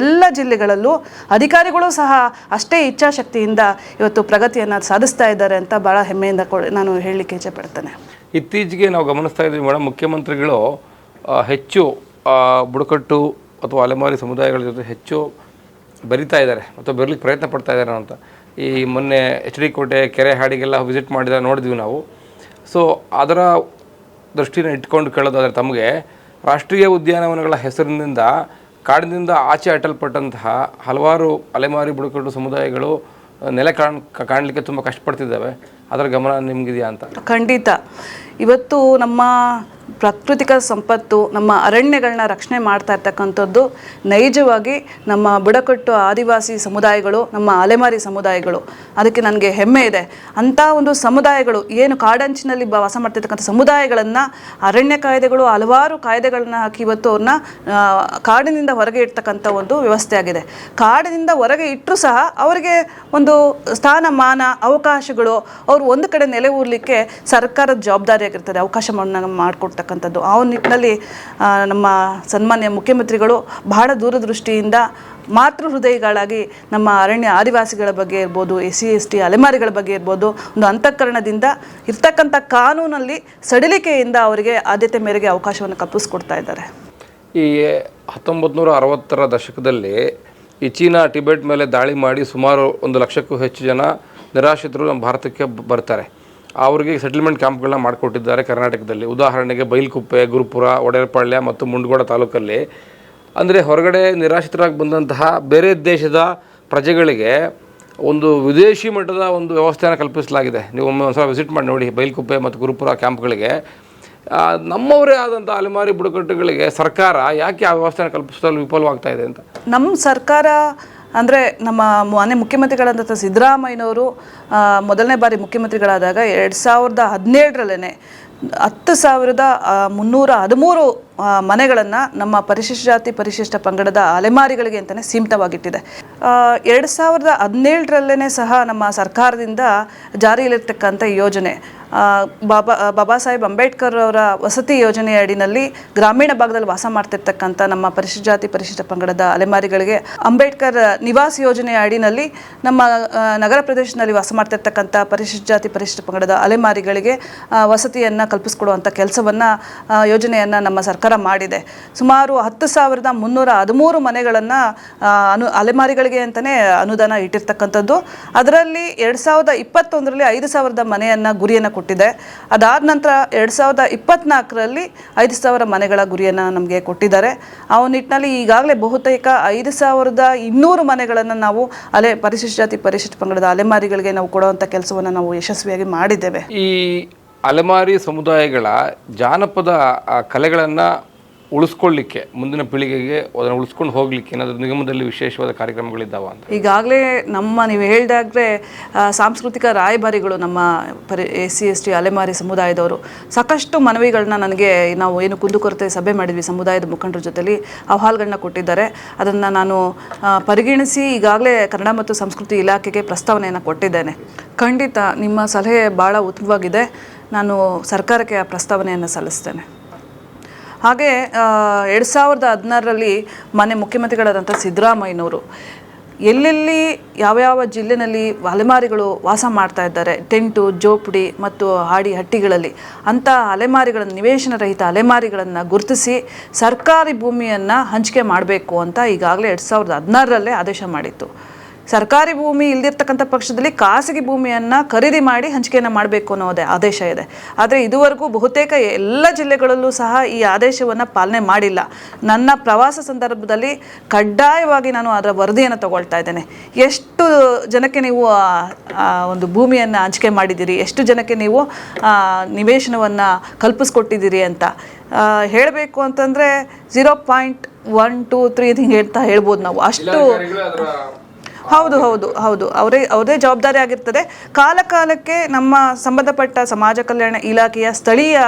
ಎಲ್ಲ ಜಿಲ್ಲೆಗಳಲ್ಲೂ ಅಧಿಕಾರಿಗಳು ಸಹ ಅಷ್ಟೇ ಇಚ್ಛಾಶಕ್ತಿಯಿಂದ ಇವತ್ತು ಪ್ರಗತಿಯನ್ನು ಸಾಧಿಸ್ತಾ ಇದ್ದಾರೆ ಅಂತ ಭಾಳ ಹೆಮ್ಮೆಯಿಂದ ನಾನು ಹೇಳಲಿಕ್ಕೆ ಇಚ್ಛೆಪಡ್ತೇನೆ ಇತ್ತೀಚೆಗೆ ನಾವು ಗಮನಿಸ್ತಾ ಇದ್ದೀವಿ ಮೇಡಮ್ ಮುಖ್ಯಮಂತ್ರಿಗಳು ಹೆಚ್ಚು ಬುಡಕಟ್ಟು ಅಥವಾ ಅಲೆಮಾರಿ ಸಮುದಾಯಗಳ ಜೊತೆ ಹೆಚ್ಚು ಬರಿತಾ ಇದ್ದಾರೆ ಅಥವಾ ಬರಲಿಕ್ಕೆ ಪ್ರಯತ್ನ ಪಡ್ತಾ ಇದ್ದಾರೆ ಅಂತ. ಈ ಮೊನ್ನೆ ಎಚ್ ಡಿ ಕೋಟೆ, ಕೆರೆ ಹಾಡಿಗೆಲ್ಲ ವಿಸಿಟ್ ಮಾಡಿದ ನೋಡಿದ್ವಿ ನಾವು. ಸೊ ಅದರ ದೃಷ್ಟಿನ ಇಟ್ಕೊಂಡು ಕೇಳೋದಾದರೆ ತಮಗೆ ರಾಷ್ಟ್ರೀಯ ಉದ್ಯಾನವನಗಳ ಹೆಸರಿನಿಂದ ಕಾಡಿನಿಂದ ಆಚೆ ಅಟ್ಟಲ್ಪಟ್ಟಂತಹ ಹಲವಾರು ಅಲೆಮಾರಿ ಬುಡಕಟ್ಟು ಸಮುದಾಯಗಳು ನೆಲೆ ಕಾಣ್ ಕಾಣಲಿಕ್ಕೆ ತುಂಬ ಕಷ್ಟಪಡ್ತಿದ್ದಾವೆ. ಅದರ ಗಮನ ನಿಮಗಿದೆಯಾ ಅಂತ? ಖಂಡಿತ. ಇವತ್ತು ನಮ್ಮ ಪ್ರಾಕೃತಿಕ ಸಂಪತ್ತು, ನಮ್ಮ ಅರಣ್ಯಗಳನ್ನ ರಕ್ಷಣೆ ಮಾಡ್ತಾ ಇರ್ತಕ್ಕಂಥದ್ದು ನೈಜವಾಗಿ ನಮ್ಮ ಬುಡಕಟ್ಟು ಆದಿವಾಸಿ ಸಮುದಾಯಗಳು, ನಮ್ಮ ಅಲೆಮಾರಿ ಸಮುದಾಯಗಳು. ಅದಕ್ಕೆ ನನಗೆ ಹೆಮ್ಮೆ ಇದೆ. ಅಂಥ ಒಂದು ಸಮುದಾಯಗಳು, ಏನು ಕಾಡಂಚಿನಲ್ಲಿ ವಾಸ ಮಾಡ್ತಿರ್ತಕ್ಕಂಥ ಸಮುದಾಯಗಳನ್ನು, ಅರಣ್ಯ ಕಾಯ್ದೆಗಳು, ಹಲವಾರು ಕಾಯ್ದೆಗಳನ್ನ ಹಾಕಿ ಇವತ್ತು ಅವ್ರನ್ನ ಕಾಡಿನಿಂದ ಹೊರಗೆ ಇಡ್ತಕ್ಕಂಥ ಒಂದು ವ್ಯವಸ್ಥೆ ಆಗಿದೆ ಕಾಡಿನಿಂದ ಹೊರಗೆ ಇಟ್ಟರೂ ಸಹ ಅವರಿಗೆ ಒಂದು ಸ್ಥಾನಮಾನ, ಅವಕಾಶಗಳು, ಅವರು ಒಂದು ಕಡೆ ನೆಲೆ ಊರ್ಲಿಕ್ಕೆ ಸರ್ಕಾರದ ಜವಾಬ್ದಾರಿಯಾಗಿರ್ತದೆ, ಅವಕಾಶ ಮಾಡಿಕೊಡ್ತಕ್ಕಂಥದ್ದು ಆ ನಿಟ್ಟಿನಲ್ಲಿ ನಮ್ಮ ಸನ್ಮಾನ್ಯ ಮುಖ್ಯಮಂತ್ರಿಗಳು ಬಹಳ ದೂರದೃಷ್ಟಿಯಿಂದ ಮಾತೃ ಹೃದಯಗಳಾಗಿ ನಮ್ಮ ಅರಣ್ಯ ಆದಿವಾಸಿಗಳ ಬಗ್ಗೆ ಇರ್ಬೋದು ಎಸ್ ಸಿ ಎಸ್ ಟಿ ಅಲೆಮಾರಿಗಳ ಬಗ್ಗೆ ಇರ್ಬೋದು, ಒಂದು ಅಂತಃಕರಣದಿಂದ ಇರ್ತಕ್ಕಂಥ ಕಾನೂನಲ್ಲಿ ಸಡಿಲಿಕೆಯಿಂದ ಅವರಿಗೆ ಆದ್ಯತೆ ಮೇರೆಗೆ ಅವಕಾಶವನ್ನು ಕಲ್ಪಿಸ್ಕೊಡ್ತಾ ಇದ್ದಾರೆ. ಈ ಹತ್ತೊಂಬತ್ತು ನೂರ ಅರವತ್ತರ ದಶಕದಲ್ಲಿ ಈ ಚೀನಾ, ಟಿಬೆಟ್ ಮೇಲೆ ದಾಳಿ ಮಾಡಿ ಸುಮಾರು ಒಂದು ಲಕ್ಷಕ್ಕೂ ಹೆಚ್ಚು ಜನ ನಿರಾಶ್ರಿತರು ನಮ್ಮ ಭಾರತಕ್ಕೆ ಬರ್ತಾರೆ ಅವರಿಗೆ ಸೆಟಲ್ಮೆಂಟ್ ಕ್ಯಾಂಪ್ಗಳನ್ನ ಮಾಡಿಕೊಟ್ಟಿದ್ದಾರೆ ಕರ್ನಾಟಕದಲ್ಲಿ. ಉದಾಹರಣೆಗೆ ಬೈಲ್ಕುಪ್ಪೆ, ಗುರುಪುರ, ಒಡೆಯರ್ಪಾಳ್ಯ ಮತ್ತು ಮುಂಡಗೋಡ ತಾಲೂಕಲ್ಲಿ. ಅಂದರೆ ಹೊರಗಡೆ ನಿರಾಶ್ರಿತರಾಗಿ ಬಂದಂತಹ ಬೇರೆ ದೇಶದ ಪ್ರಜೆಗಳಿಗೆ ಒಂದು ವಿದೇಶಿ ಮಟ್ಟದ ಒಂದು ವ್ಯವಸ್ಥೆಯನ್ನು ಕಲ್ಪಿಸಲಾಗಿದೆ. ನೀವು ಒಮ್ಮೆ ಒಂದು ಸಲ ವಿಸಿಟ್ ಮಾಡಿ ನೋಡಿ ಬೈಲ್ಕುಪ್ಪೆ ಮತ್ತು ಗುರುಪುರ ಕ್ಯಾಂಪ್ಗಳಿಗೆ ನಮ್ಮವರೇ ಆದಂಥ ಅಲೆಮಾರಿ ಬುಡಕಟ್ಟುಗಳಿಗೆ ಸರ್ಕಾರ ಯಾಕೆ ಆ ವ್ಯವಸ್ಥೆನ ಕಲ್ಪಿಸಲು ವಿಫಲವಾಗ್ತಾ ಇದೆ ಅಂತ? ನಮ್ಮ ಸರ್ಕಾರ ಅಂದರೆ ನಮ್ಮ ಮಾನ್ಯ ಮುಖ್ಯಮಂತ್ರಿಗಳಾದಂಥ ಸಿದ್ದರಾಮಯ್ಯನವರು ಮೊದಲನೇ ಬಾರಿ ಮುಖ್ಯಮಂತ್ರಿಗಳಾದಾಗ ಎರಡು ಸಾವಿರದ ಹದಿನೇಳರಲ್ಲೇ ಹತ್ತು ಸಾವಿರದ ಮುನ್ನೂರ ಹದಿಮೂರು ಮನೆಗಳನ್ನು ನಮ್ಮ ಪರಿಶಿಷ್ಟ ಜಾತಿ ಪರಿಶಿಷ್ಟ ಪಂಗಡದ ಅಲೆಮಾರಿಗಳಿಗೆ ಅಂತಲೇ ಸೀಮಿತವಾಗಿಟ್ಟಿದೆ. ಎರಡು ಸಾವಿರದ ಹದಿನೇಳರಲ್ಲೇ ಸಹ ನಮ್ಮ ಸರ್ಕಾರದಿಂದ ಜಾರಿಯಲ್ಲಿರ್ತಕ್ಕಂಥ ಯೋಜನೆ ಬಾಬಾ ಬಾಬಾ ಸಾಹೇಬ್ ಅಂಬೇಡ್ಕರ್ ಅವರ ವಸತಿ ಯೋಜನೆಯ ಅಡಿನಲ್ಲಿ ಗ್ರಾಮೀಣ ಭಾಗದಲ್ಲಿ ವಾಸ ಮಾಡ್ತಿರ್ತಕ್ಕಂಥ ನಮ್ಮ ಪರಿಶಿಷ್ಟ ಜಾತಿ ಪರಿಶಿಷ್ಟ ಪಂಗಡದ ಅಲೆಮಾರಿಗಳಿಗೆ ಅಂಬೇಡ್ಕರ್ ನಿವಾಸ್ ಯೋಜನೆಯ ಅಡಿನಲ್ಲಿ ನಮ್ಮ ನಗರ ಪ್ರದೇಶದಲ್ಲಿ ವಾಸ ಮಾಡ್ತಿರ್ತಕ್ಕಂಥ ಪರಿಶಿಷ್ಟ ಜಾತಿ ಪರಿಶಿಷ್ಟ ಪಂಗಡದ ಅಲೆಮಾರಿಗಳಿಗೆ ವಸತಿಯನ್ನು ಕಲ್ಪಿಸ್ಕೊಡುವಂಥ ಕೆಲಸವನ್ನು ಯೋಜನೆಯನ್ನು ನಮ್ಮ ಸರ್ಕಾರ ಮಾಡಿದೆ. ಸುಮಾರು ಹತ್ತು ಸಾವಿರದ ಮುನ್ನೂರ ಹದಿಮೂರು ಮನೆಗಳನ್ನು ಅನು, ಅಲೆಮಾರಿಗಳಿಗೆ ಅಂತಲೇ ಅನುದಾನ ಇಟ್ಟಿರ್ತಕ್ಕಂಥದ್ದು. ಅದರಲ್ಲಿ ಎರಡು ಸಾವಿರದ ಇಪ್ಪತ್ತೊಂದರಲ್ಲಿ ಐದು ಸಾವಿರದ ಮನೆಯನ್ನು ಗುರಿಯನ್ನು ಕೊಟ್ಟಿದೆ. ಅದಾದ ನಂತರ ಎರಡು ಸಾವಿರದ ಇಪ್ಪತ್ತ್ನಾಲ್ಕರಲ್ಲಿ ಐದು ಸಾವಿರ ಮನೆಗಳ ಗುರಿಯನ್ನು ನಮಗೆ ಕೊಟ್ಟಿದ್ದಾರೆ. ಆ ನಿಟ್ಟಿನಲ್ಲಿ ಈಗಾಗಲೇ ಬಹುತೇಕ ಐದು ಸಾವಿರದ ಇನ್ನೂರು ಮನೆಗಳನ್ನು ನಾವು ಅಲೆ ಪರಿಶಿಷ್ಟ ಜಾತಿ ಪರಿಶಿಷ್ಟ ಪಂಗಡದ ಅಲೆಮಾರಿಗಳಿಗೆ ನಾವು ಕೊಡುವಂಥ ಕೆಲಸವನ್ನು ನಾವು ಯಶಸ್ವಿಯಾಗಿ ಮಾಡಿದ್ದೇವೆ. ಈ ಅಲೆಮಾರಿ ಸಮುದಾಯಗಳ ಜಾನಪದ ಕಲೆಗಳನ್ನು ಉಳಿಸ್ಕೊಳ್ಳಿಕ್ಕೆ, ಮುಂದಿನ ಪೀಳಿಗೆಗೆ ಅದನ್ನು ಉಳಿಸ್ಕೊಂಡು ಹೋಗ್ಲಿಕ್ಕೆ ಏನಾದರೂ ನಿಗಮದಲ್ಲಿ ವಿಶೇಷವಾದ ಕಾರ್ಯಕ್ರಮಗಳಿದ್ದಾವ ಅಂತ. ಈಗಾಗಲೇ ನಮ್ಮ ನೀವು ಹೇಳಿದಾಗಲೇ ಸಾಂಸ್ಕೃತಿಕ ರಾಯಭಾರಿಗಳು ನಮ್ಮ ಪರಿ ಎಸ್ ಸಿ ಎಸ್ ಟಿ ಅಲೆಮಾರಿ ಸಮುದಾಯದವರು ಸಾಕಷ್ಟು ಮನವಿಗಳನ್ನ ನನಗೆ ನಾವು ಏನು ಕುಂದುಕೊರತೆ ಸಭೆ ಮಾಡಿದ್ವಿ ಸಮುದಾಯದ ಮುಖಂಡರ ಜೊತೆಯಲ್ಲಿ ಅಹವಾಲುಗಳನ್ನ ಕೊಟ್ಟಿದ್ದಾರೆ. ಅದನ್ನು ನಾನು ಪರಿಗಣಿಸಿ ಈಗಾಗಲೇ ಕನ್ನಡ ಮತ್ತು ಸಂಸ್ಕೃತಿ ಇಲಾಖೆಗೆ ಪ್ರಸ್ತಾವನೆಯನ್ನು ಕೊಟ್ಟಿದ್ದೇನೆ. ಖಂಡಿತ ನಿಮ್ಮ ಸಲಹೆ ಭಾಳ ಉತ್ತಮವಾಗಿದೆ ನಾನು ಸರ್ಕಾರಕ್ಕೆ ಆ ಪ್ರಸ್ತಾವನೆಯನ್ನು ಸಲ್ಲಿಸ್ತೇನೆ. ಹಾಗೆ ಎರಡು ಸಾವಿರದ ಹದಿನಾರರಲ್ಲಿ ಮಾನ್ಯ ಮುಖ್ಯಮಂತ್ರಿಗಳಾದಂಥ ಸಿದ್ದರಾಮಯ್ಯನವರು ಎಲ್ಲೆಲ್ಲಿ ಯಾವ್ಯಾವ ಜಿಲ್ಲೆನಲ್ಲಿ ಅಲೆಮಾರಿಗಳು ವಾಸ ಮಾಡ್ತಾ ಇದ್ದಾರೆ, ಟೆಂಟು, ಜೋಪಡಿ ಮತ್ತು ಹಾಡಿ ಹಟ್ಟಿಗಳಲ್ಲಿ ಅಂಥ ಅಲೆಮಾರಿಗಳನ್ನು ನಿವೇಶನ ರಹಿತ ಅಲೆಮಾರಿಗಳನ್ನು ಗುರುತಿಸಿ ಸರ್ಕಾರಿ ಭೂಮಿಯನ್ನು ಹಂಚಿಕೆ ಮಾಡಬೇಕು ಅಂತ ಈಗಾಗಲೇ ಎರಡು ಸಾವಿರದ ಹದಿನಾರರಲ್ಲೇ ಆದೇಶ ಮಾಡಿತ್ತು. ಸರ್ಕಾರಿ ಭೂಮಿ ಇಲ್ದಿರ್ತಕ್ಕಂಥ ಪಕ್ಷದಲ್ಲಿ ಖಾಸಗಿ ಭೂಮಿಯನ್ನು ಖರೀದಿ ಮಾಡಿ ಹಂಚಿಕೆಯನ್ನು ಮಾಡಬೇಕು ಅನ್ನೋದೇ ಆದೇಶ ಇದೆ. ಆದರೆ ಇದುವರೆಗೂ ಬಹುತೇಕ ಎಲ್ಲ ಜಿಲ್ಲೆಗಳಲ್ಲೂ ಸಹ ಈ ಆದೇಶವನ್ನು ಪಾಲನೆ ಮಾಡಿಲ್ಲ. ನನ್ನ ಪ್ರವಾಸ ಸಂದರ್ಭದಲ್ಲಿ ಕಡ್ಡಾಯವಾಗಿ ನಾನು ಅದರ ವರದಿಯನ್ನು ತಗೊಳ್ತಾ ಇದ್ದೇನೆ. ಎಷ್ಟು ಜನಕ್ಕೆ ನೀವು ಒಂದು ಭೂಮಿಯನ್ನು ಹಂಚಿಕೆ ಮಾಡಿದ್ದೀರಿ? ಎಷ್ಟು ಜನಕ್ಕೆ ನೀವು ನಿವೇಶನವನ್ನು ಕಲ್ಪಿಸ್ಕೊಟ್ಟಿದ್ದೀರಿ ಅಂತ? ಹೇಳಬೇಕು ಅಂತಂದರೆ zero point one two three ಹಿಂಗೆ ಹೇಳ್ತಾ ಹೇಳ್ಬೋದು ನಾವು. ಅಷ್ಟು ಹೌದು ಹೌದು. ಹೌದು ಅವರೇ ಅವರೇ ಜವಾಬ್ದಾರಿ ಆಗಿರ್ತದೆ. ಕಾಲ ಕಾಲಕ್ಕೆ ನಮ್ಮ ಸಂಬಂಧಪಟ್ಟ ಸಮಾಜ ಕಲ್ಯಾಣ ಇಲಾಖೆಯ ಸ್ಥಳೀಯ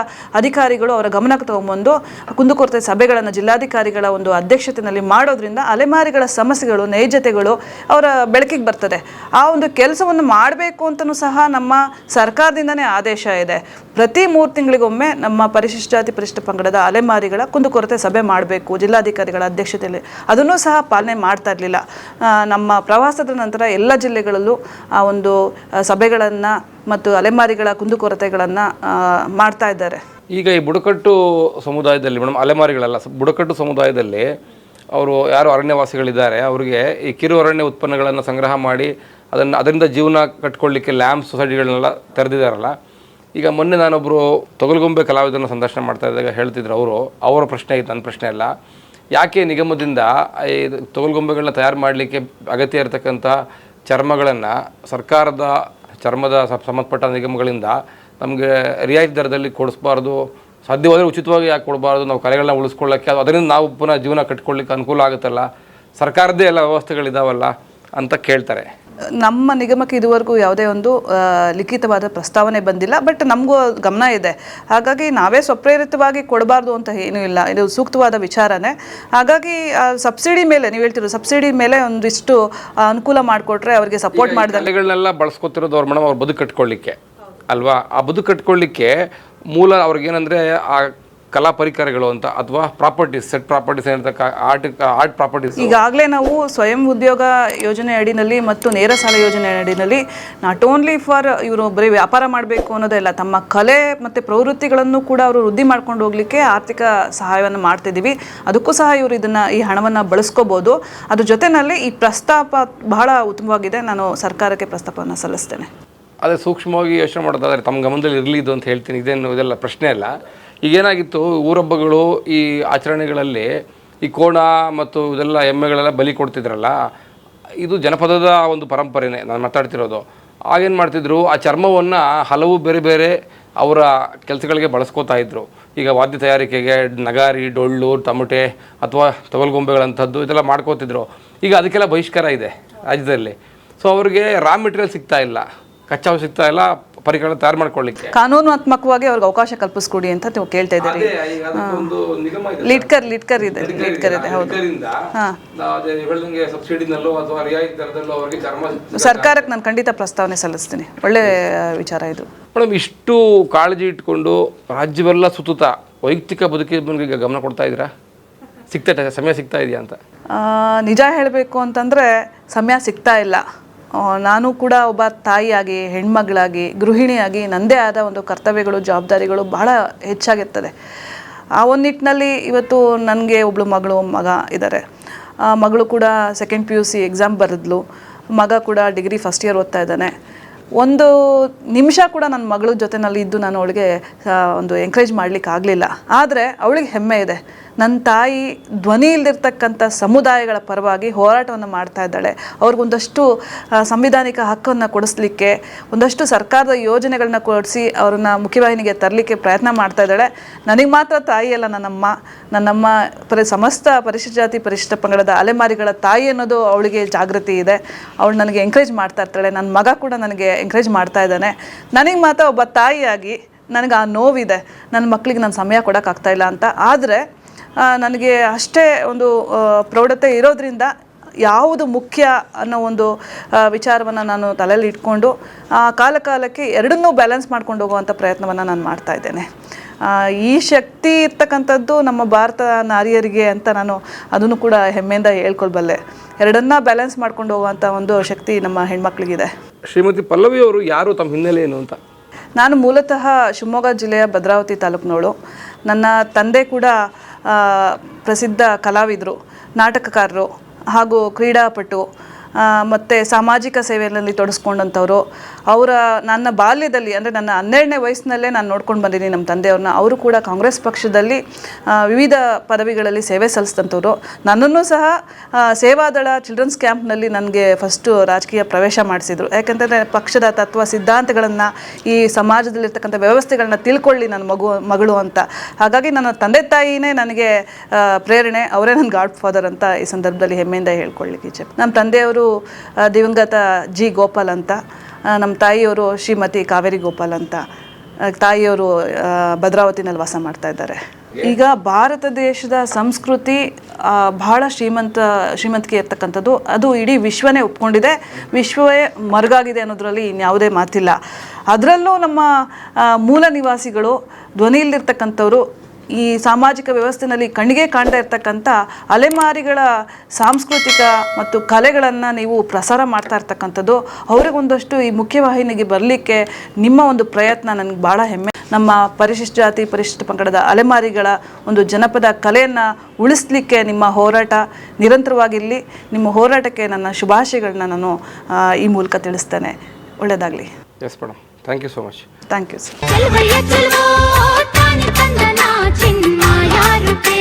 ಅಧಿಕಾರಿಗಳು ಅವರ ಗಮನಕ್ಕೆ ತಗೊಂಬಂದು ಕುಂದುಕೊರತೆ ಸಭೆಗಳನ್ನು ಜಿಲ್ಲಾಧಿಕಾರಿಗಳ ಒಂದು ಅಧ್ಯಕ್ಷತೆಯಲ್ಲಿ ಮಾಡೋದ್ರಿಂದ ಅಲೆಮಾರಿಗಳ ಸಮಸ್ಯೆಗಳು ನೈಜತೆಗಳು ಅವರ ಬೆಳಕಿಗೆ ಬರ್ತದೆ. ಆ ಒಂದು ಕೆಲಸವನ್ನು ಮಾಡಬೇಕು ಅಂತಲೂ ಸಹ ನಮ್ಮ ಸರ್ಕಾರದಿಂದನೇ ಆದೇಶ ಇದೆ. ಪ್ರತಿ ಮೂರು ತಿಂಗಳಿಗೊಮ್ಮೆ ನಮ್ಮ ಪರಿಶಿಷ್ಟ ಜಾತಿ ಪರಿಶಿಷ್ಟ ಪಂಗಡದ ಅಲೆಮಾರಿಗಳ ಕುಂದುಕೊರತೆ ಸಭೆ ಮಾಡಬೇಕು. ಜಿಲ್ಲಾಧಿಕಾರಿಗಳ ಅಧ್ಯಕ್ಷತೆಯಲ್ಲಿ. ಅದನ್ನೂ ಸಹ ಪಾಲನೆ ಮಾಡ್ತಾ ಇರಲಿಲ್ಲ. ನಮ್ಮ ಪ್ರವಾಸದ ನಂತರ ಎಲ್ಲ ಜಿಲ್ಲೆಗಳಲ್ಲೂ ಆ ಒಂದು ಸಭೆಗಳನ್ನು ಮತ್ತು ಅಲೆಮಾರಿಗಳ ಕುಂದುಕೊರತೆಗಳನ್ನು ಮಾಡ್ತಾ ಇದ್ದಾರೆ. ಈಗ ಈ ಬುಡಕಟ್ಟು ಸಮುದಾಯದಲ್ಲಿ ಮೇಡಮ್ ಅಲೆಮಾರಿಗಳಲ್ಲ ಬುಡಕಟ್ಟು ಸಮುದಾಯದಲ್ಲಿ ಅವರು ಯಾರು ಅರಣ್ಯವಾಸಿಗಳಿದ್ದಾರೆ, ಅವರಿಗೆ ಈ ಕಿರು ಅರಣ್ಯ ಉತ್ಪನ್ನಗಳನ್ನು ಸಂಗ್ರಹ ಮಾಡಿ ಅದನ್ನು, ಅದರಿಂದ ಜೀವನ ಕಟ್ಕೊಳ್ಳಿಕ್ಕೆ ಲ್ಯಾಂಪ್ ಸೊಸೈಟಿಗಳನ್ನೆಲ್ಲ ತೆರೆದಿದ್ದಾರಲ್ಲ, ಈಗ ಮೊನ್ನೆ ನಾನೊಬ್ಬರು ತೊಗಲುಗೊಂಬೆ ಕಲಾವಿದನ ಸಂದರ್ಶನ ಮಾಡ್ತಾ ಇದ್ದಾಗ ಹೇಳ್ತಿದ್ರು ಅವರು, ಅವರ ಪ್ರಶ್ನೆ ಇತ್ತು ನನ್ನ ಪ್ರಶ್ನೆ ಅಲ್ಲ. ಯಾಕೆ ನಿಗಮದಿಂದ ಈ ತೋಲ್ಗೊಂಬೆಗಳನ್ನ ತಯಾರು ಮಾಡಲಿಕ್ಕೆ ಅಗತ್ಯ ಇರತಕ್ಕಂಥ ಚರ್ಮಗಳನ್ನು ಸರ್ಕಾರದ ಚರ್ಮದ ಸಂಬಂಧಪಟ್ಟ ನಿಗಮಗಳಿಂದ ನಮಗೆ ರಿಯಾಯಿತಿ ದರದಲ್ಲಿ ಕೊಡಿಸ್ಬಾರ್ದು, ಸಾಧ್ಯವಾದರೆ ಉಚಿತವಾಗಿ ಯಾಕೆ ಕೊಡಬಾರ್ದು, ನಾವು ಕಲೆಗಳನ್ನ ಉಳಿಸ್ಕೊಳ್ಳೋಕ್ಕೆ ಅದು, ಅದರಿಂದ ನಾವು ಪುನಃ ಜೀವನ ಕಟ್ಕೊಳ್ಳಿಕ್ಕೆ ಅನುಕೂಲ ಆಗುತ್ತಲ್ಲ, ಸರ್ಕಾರದ್ದೇ ಎಲ್ಲ ವ್ಯವಸ್ಥೆಗಳಿದ್ದಾವಲ್ಲ ಅಂತ ಕೇಳ್ತಾರೆ. ನಮ್ಮ ನಿಗಮಕ್ಕೆ ಇದುವರೆಗೂ ಯಾವುದೇ ಒಂದು ಲಿಖಿತವಾದ ಪ್ರಸ್ತಾವನೆ ಬಂದಿಲ್ಲ ಬಟ್ ನಮಗೂ ಗಮನ ಇದೆ. ಹಾಗಾಗಿ ನಾವೇ ಸ್ವಪ್ರೇರಿತವಾಗಿ ಕೊಡಬಾರ್ದು ಅಂತ ಏನೂ ಇಲ್ಲ. ಇದು ಸೂಕ್ತವಾದ ವಿಚಾರನೇ. ಹಾಗಾಗಿ ಸಬ್ಸಿಡಿ ಮೇಲೆ ನೀವು ಹೇಳ್ತಿರೋ ಸಬ್ಸಿಡಿ ಮೇಲೆ ಒಂದಿಷ್ಟು ಅನುಕೂಲ ಮಾಡಿಕೊಟ್ರೆ ಅವರಿಗೆ ಸಪೋರ್ಟ್ ಮಾಡಿದ ಕಲೆಗಳನ್ನೆಲ್ಲ ಬಳಸ್ಕೊತಿರೋದು ಅವ್ರ ಮೇಡಮ್ ಅವ್ರ ಬದುಕು ಕಟ್ಕೊಳ್ಳಿಕ್ಕೆ ಅಲ್ವಾ? ಆ ಬದುಕು ಕಟ್ಕೊಳ್ಳಿಕ್ಕೆ ಮೂಲ ಅವ್ರಿಗೇನಂದ್ರೆ ಆ ಕಲಾ ಪರಿಕರಗಳು ಅಂತ ಅಥವಾ properties set properties art art properties ಈಗಾಗಲೇ ನಾವು ಸ್ವಯಂ ಉದ್ಯೋಗ ಯೋಜನೆ ಅಡಿನಲ್ಲಿ ಮತ್ತು ನೇರ ಸಾಲ ಯೋಜನೆ ಅಡಿನಲ್ಲಿ ನಾಟ್ ಓನ್ಲಿ ಫಾರ್ ಇವರು ಬರೀ ವ್ಯಾಪಾರ ಮಾಡಬೇಕು ಅನ್ನೋದೆಲ್ಲ ತಮ್ಮ ಕಲೆ ಮತ್ತು ಪ್ರವೃತ್ತಿಗಳನ್ನು ಕೂಡ ಅವರು ವೃದ್ಧಿ ಮಾಡ್ಕೊಂಡು ಹೋಗಲಿಕ್ಕೆ ಆರ್ಥಿಕ ಸಹಾಯವನ್ನು ಮಾಡ್ತಿದ್ದೀವಿ. ಅದಕ್ಕೂ ಸಹ ಇವರು ಇದನ್ನು ಈ ಹಣವನ್ನು ಬಳಸ್ಕೋಬೋದು. ಅದ್ರ ಜೊತೆಯಲ್ಲಿ ಈ ಪ್ರಸ್ತಾಪ ಬಹಳ ಉತ್ತಮವಾಗಿದೆ. ನಾನು ಸರ್ಕಾರಕ್ಕೆ ಪ್ರಸ್ತಾಪವನ್ನು ಸಲ್ಲಿಸ್ತೇನೆ. ಅದೇ ಸೂಕ್ಷ್ಮವಾಗಿ ಯೋಚನೆ ಮಾಡೋದಾದರೆ ತಮ್ಮ ಗಮನದಲ್ಲಿ ಇರಲಿ ಇದು ಅಂತ ಹೇಳ್ತೀನಿ. ಇದೇನು ಇದೆಲ್ಲ ಪ್ರಶ್ನೆ ಅಲ್ಲ. ಈಗೇನಾಗಿತ್ತು ಊರಬ್ಬಗಳು ಈ ಆಚರಣೆಗಳಲ್ಲಿ ಈ ಕೋಣ ಮತ್ತು ಇದೆಲ್ಲ ಎಮ್ಮೆಗಳೆಲ್ಲ ಬಲಿ ಕೊಡ್ತಿದ್ರಲ್ಲ, ಇದು ಜನಪದದ ಒಂದು ಪರಂಪರೆನೇ ನಾನು ಮಾತಾಡ್ತಿರೋದು. ಆಗೇನು ಮಾಡ್ತಿದ್ರು, ಆ ಚರ್ಮವನ್ನು ಹಲವು ಬೇರೆ ಬೇರೆ ಅವರ ಕೆಲಸಗಳಿಗೆ ಬಳಸ್ಕೋತಾ ಇದ್ದರು ಈಗ ವಾದ್ಯ ತಯಾರಿಕೆಗೆ ನಗಾರಿ, ಡೊಳ್ಳು, ತಮಟೆ ಅಥವಾ ತವಲ್ಗೊಂಬೆಗಳಂಥದ್ದು ಇದೆಲ್ಲ ಮಾಡ್ಕೋತಿದ್ರು. ಈಗ ಅದಕ್ಕೆಲ್ಲ ಬಹಿಷ್ಕಾರ ಇದೆ ರಾಜ್ಯದಲ್ಲಿ. ಸೊ ಅವ್ರಿಗೆ ರಾ ಮೆಟೀರಿಯಲ್ ಸಿಗ್ತಾ ಇಲ್ಲ, ಕಚ್ಚಾವು ಸಿಗ್ತಾ ಇಲ್ಲ ಪರಿಕರಣ ತಯಾರು ಮಾಡ್ಕೊಳ್ಳಿಕ್ಕೆ. ಕಾನೂನಾತ್ಮಕವಾಗಿ ಅವ್ರಿಗೆ ಅವಕಾಶ ಕಲ್ಪಿಸ್ಕೊಡಿ ಅಂತ ನೀವು ಕೇಳ್ತಾ ಇದ್ದೀರಿ. ಅದೇ ಈಗ ಅದಕ್ಕೊಂದು ನಿಗಮ ಇದೆ ಲಿಟ್ಕರ್ ಲಿಟ್ಕರ್ ಇದೆ ಲಿಟ್ಕರ್ ಇದೆ. ಹೌದು. ಸಬ್ಸಿಡಿನಲ್ಲೋ ಅಥವಾ ರಿಯಾಯಿತಿ ದರದಲ್ಲೋ ಅವರಿಗೆ ಚರ್ಮ ಸರ್ಕಾರಕ್ಕೆ ನಾನು ಖಂಡಿತ ಪ್ರಸ್ತಾವನೆ ಸಲ್ಲಿಸ್ತೀನಿ. ಒಳ್ಳೆ ವಿಚಾರ ಇದು. ಮೇಡಮ್ ಇಷ್ಟು ಕಾಳಜಿ ಇಟ್ಕೊಂಡು ರಾಜ್ಯವೆಲ್ಲ ಸುತ್ತುತ್ತಾ ವೈಯಕ್ತಿಕ ಬದುಕಿನ ಬಗ್ಗೆ ಗಮನ ಕೊಡ್ತಾ ಇದ್ದೀರಾ? ಸಿಗ್ತಾ ಸಮಯ ಸಿಗ್ತಾ ಇದೆಯಾ ಅಂತ? ನಿಜ ಹೇಳಬೇಕು ಅಂತಂದರೆ ಸಮಯ ಸಿಗ್ತಾ ಇಲ್ಲ. ನಾನು ಕೂಡ ಒಬ್ಬ ತಾಯಿಯಾಗಿ, ಹೆಣ್ಮಗಳಾಗಿ, ಗೃಹಿಣಿಯಾಗಿ ನನ್ನದೇ ಆದ ಒಂದು ಕರ್ತವ್ಯಗಳು, ಜವಾಬ್ದಾರಿಗಳು ಬಹಳ ಹೆಚ್ಚಾಗಿರ್ತದೆ. ಆ ಒಂದು ನಿಟ್ಟಿನಲ್ಲಿ ಇವತ್ತು ನನಗೆ ಒಬ್ಬಳು ಮಗಳು, ಮಗ ಇದ್ದಾರೆ ಮಗಳು ಕೂಡ second P U C exam ಬರೆದ್ಲು. ಮಗ ಕೂಡ ಡಿಗ್ರಿ ಫಸ್ಟ್ ಇಯರ್ ಓದ್ತಾ ಇದ್ದಾನೆ. ಒಂದು ನಿಮಿಷ ಕೂಡ ನನ್ನ ಮಗಳ ಜೊತೆನಲ್ಲಿ ಇದ್ದು ನಾನು ಅವಳಿಗೆ ಒಂದು ಎಂಕರೇಜ್ ಮಾಡಲಿಕ್ಕೆ ಆಗಲಿಲ್ಲ ಆದರೆ ಅವಳಿಗೆ ಹೆಮ್ಮೆ ಇದೆ. ನನ್ನ ತಾಯಿ ಧ್ವನಿ ಇಲ್ದಿರ್ತಕ್ಕಂಥ ಸಮುದಾಯಗಳ ಪರವಾಗಿ ಹೋರಾಟವನ್ನು ಮಾಡ್ತಾ ಇದ್ದಾಳೆ. ಅವ್ರಿಗೊಂದಷ್ಟು ಸಂವಿಧಾನಿಕ ಹಕ್ಕನ್ನು ಕೊಡಿಸ್ಲಿಕ್ಕೆ, ಒಂದಷ್ಟು ಸರ್ಕಾರದ ಯೋಜನೆಗಳನ್ನ ಕೊಡಿಸಿ ಅವ್ರನ್ನ ಮುಖ್ಯವಾಹಿನಿಗೆ ತರಲಿಕ್ಕೆ ಪ್ರಯತ್ನ ಮಾಡ್ತಾ ಇದ್ದಾಳೆ. ನನಗೆ ಮಾತ್ರ ತಾಯಿ ಅಲ್ಲ ನನ್ನಮ್ಮ. ನನ್ನಮ್ಮ ಪರಿ, ಸಮಸ್ತ ಪರಿಶಿಷ್ಟ ಜಾತಿ ಪರಿಶಿಷ್ಟ ಪಂಗಡದ ಅಲೆಮಾರಿಗಳ ತಾಯಿ ಅನ್ನೋದು ಅವಳಿಗೆ ಜಾಗೃತಿ ಇದೆ. ಅವಳು ನನಗೆ ಎಂಕರೇಜ್ ಮಾಡ್ತಾ ಇರ್ತಾಳೆ. ನನ್ನ ಮಗ ಕೂಡ ನನಗೆ ಎಂಕರೇಜ್ ಮಾಡ್ತಾ ಇದ್ದಾನೆ. ನನಗೆ ಮಾತ್ರ ಒಬ್ಬ ತಾಯಿಯಾಗಿ ನನಗೆ ಆ ನೋವಿದೆ. ನನ್ನ ಮಕ್ಕಳಿಗೆ ನಾನು ಸಮಯ ಕೊಡೋಕ್ಕಾಗ್ತಾಯಿಲ್ಲ ಅಂತ. ಆದರೆ ನನಗೆ ಅಷ್ಟೇ ಒಂದು ಪ್ರೌಢತೆ ಇರೋದ್ರಿಂದ ಯಾವುದು ಮುಖ್ಯ ಅನ್ನೋ ಒಂದು ವಿಚಾರವನ್ನು ನಾನು ತಲೆಯಲ್ಲಿ ಇಟ್ಕೊಂಡು ಆ, ಕಾಲ ಕಾಲಕ್ಕೆ ಎರಡನ್ನೂ ಬ್ಯಾಲೆನ್ಸ್ ಮಾಡ್ಕೊಂಡು ಹೋಗುವಂಥ ಪ್ರಯತ್ನವನ್ನು ನಾನು ಮಾಡ್ತಾ ಇದ್ದೇನೆ. ಈ ಶಕ್ತಿ ಇರ್ತಕ್ಕಂಥದ್ದು ನಮ್ಮ ಭಾರತ ನಾರಿಯರಿಗೆ ಅಂತ ನಾನು ಅದನ್ನು ಕೂಡ ಹೆಮ್ಮೆಯಿಂದ ಹೇಳ್ಕೊಳ್ಬಲ್ಲೆ. ಎರಡನ್ನ ಬ್ಯಾಲೆನ್ಸ್ ಮಾಡ್ಕೊಂಡು ಹೋಗುವಂಥ ಒಂದು ಶಕ್ತಿ ನಮ್ಮ ಹೆಣ್ಮಕ್ಳಿಗಿದೆ. ಶ್ರೀಮತಿ ಪಲ್ಲವಿ ಅವರು ಯಾರು ತಮ್ಮ ಹಿನ್ನೆಲೆ ಏನು ಅಂತ? ನಾನು ಮೂಲತಃ ಶಿವಮೊಗ್ಗ ಜಿಲ್ಲೆಯ ಭದ್ರಾವತಿ ತಾಲೂಕಿನವಳು. ನನ್ನ ತಂದೆ ಕೂಡ ಪ್ರಸಿದ್ಧ ಕಲಾವಿದರು ನಾಟಕಕಾರರು ಹಾಗೂ ಕ್ರೀಡಾಪಟು. ಮತ್ತು ಸಾಮಾಜಿಕ ಸೇವೆಯಲ್ಲಿ ತೊಡಸ್ಕೊಂಡಂಥವ್ರು, ಅವರ ನನ್ನ ಬಾಲ್ಯದಲ್ಲಿ, ಅಂದರೆ ನನ್ನ ಹನ್ನೆರಡನೇ ವಯಸ್ಸಿನಲ್ಲೇ ನಾನು ನೋಡ್ಕೊಂಡು ಬಂದಿದ್ದೀನಿ ನಮ್ಮ ತಂದೆಯವ್ರನ್ನ, ಅವರು ಕೂಡ ಕಾಂಗ್ರೆಸ್ ಪಕ್ಷದಲ್ಲಿ ವಿವಿಧ ಪದವಿಗಳಲ್ಲಿ ಸೇವೆ ಸಲ್ಲಿಸಿದಂಥವ್ರು. ನನ್ನನ್ನು ಸಹ ಸೇವಾದಳ ಚಿಲ್ಡ್ರನ್ಸ್ ಕ್ಯಾಂಪ್ನಲ್ಲಿ ನನಗೆ ಫಸ್ಟು ರಾಜಕೀಯ ಪ್ರವೇಶ ಮಾಡಿಸಿದರು. ಯಾಕಂತಂದರೆ ಪಕ್ಷದ ತತ್ವ ಸಿದ್ಧಾಂತಗಳನ್ನು, ಈ ಸಮಾಜದಲ್ಲಿರ್ತಕ್ಕಂಥ ವ್ಯವಸ್ಥೆಗಳನ್ನ ತಿಳ್ಕೊಳ್ಳಿ ನನ್ನ ಮಗು, ಮಗಳು ಅಂತ. ಹಾಗಾಗಿ ನನ್ನ ತಂದೆ ತಾಯಿನೇ ನನಗೆ ಪ್ರೇರಣೆ, ಅವರೇ ನನ್ನ ಗಾಡ್ ಫಾದರ್ ಅಂತ ಈ ಸಂದರ್ಭದಲ್ಲಿ ಹೆಮ್ಮೆಯಿಂದ ಹೇಳ್ಕೊಳ್ಳಿಕ್ಕೆ ಇಚ್ಛೆ. ನಮ್ಮ ತಂದೆಯವರು ದಿವಂಗತ ಜಿ ಗೋಪಾಲ್ ಅಂತ ನಮ್ಮ ತಾಯಿಯವರು ಶ್ರೀಮತಿ ಕಾವೇರಿ ಗೋಪಾಲ್ ಅಂತ ತಾಯಿಯವರು ಭದ್ರಾವತಿನಲ್ಲಿ ವಾಸ ಮಾಡ್ತಾ ಇದ್ದಾರೆ. ಈಗ ಭಾರತ ದೇಶದ ಸಂಸ್ಕೃತಿ ಬಹಳ ಶ್ರೀಮಂತ ಶ್ರೀಮಂತಿಕೆ ಇರ್ತಕ್ಕಂಥದ್ದು. ಅದು ಇಡೀ ವಿಶ್ವನೇ ಒಪ್ಕೊಂಡಿದೆ. ವಿಶ್ವವೇ ಮರುಗಾಗಿದೆ ಅನ್ನೋದ್ರಲ್ಲಿ ಇನ್ಯಾವುದೇ ಮಾತಿಲ್ಲ. ಅದರಲ್ಲೂ ನಮ್ಮ ಮೂಲ ನಿವಾಸಿಗಳು ಧ್ವನಿ ಇಲ್ದಿರ್ತಕ್ಕಂಥವ್ರು ಈ ಸಾಮಾಜಿಕ ವ್ಯವಸ್ಥೆಯಲ್ಲಿ ಕಣ್ಣಿಗೆ ಕಾಣ್ತಾ ಇರತಕ್ಕಂಥ ಅಲೆಮಾರಿಗಳ ಸಾಂಸ್ಕೃತಿಕ ಮತ್ತು ಕಲೆಗಳನ್ನು ನೀವು ಪ್ರಸಾರ ಮಾಡ್ತಾ ಇರ್ತಕ್ಕಂಥದ್ದು ಅವರಿಗೊಂದಷ್ಟು ಈ ಮುಖ್ಯವಾಹಿನಿಗೆ ಬರಲಿಕ್ಕೆ ನಿಮ್ಮ ಒಂದು ಪ್ರಯತ್ನ ನನಗೆ ಭಾಳ ಹೆಮ್ಮೆ. ನಮ್ಮ ಪರಿಶಿಷ್ಟ ಜಾತಿ ಪರಿಶಿಷ್ಟ ಪಂಗಡದ ಅಲೆಮಾರಿಗಳ ಒಂದು ಜನಪದ ಕಲೆಯನ್ನು ಉಳಿಸ್ಲಿಕ್ಕೆ ನಿಮ್ಮ ಹೋರಾಟ ನಿರಂತರವಾಗಿರಲಿ. ನಿಮ್ಮ ಹೋರಾಟಕ್ಕೆ ನನ್ನ ಶುಭಾಶಯಗಳನ್ನ ನಾನು ಈ ಮೂಲಕ ತಿಳಿಸ್ತೇನೆ. ಒಳ್ಳೆಯದಾಗಲಿ yes madam thank you so much thank you sir चिन्माया RuPay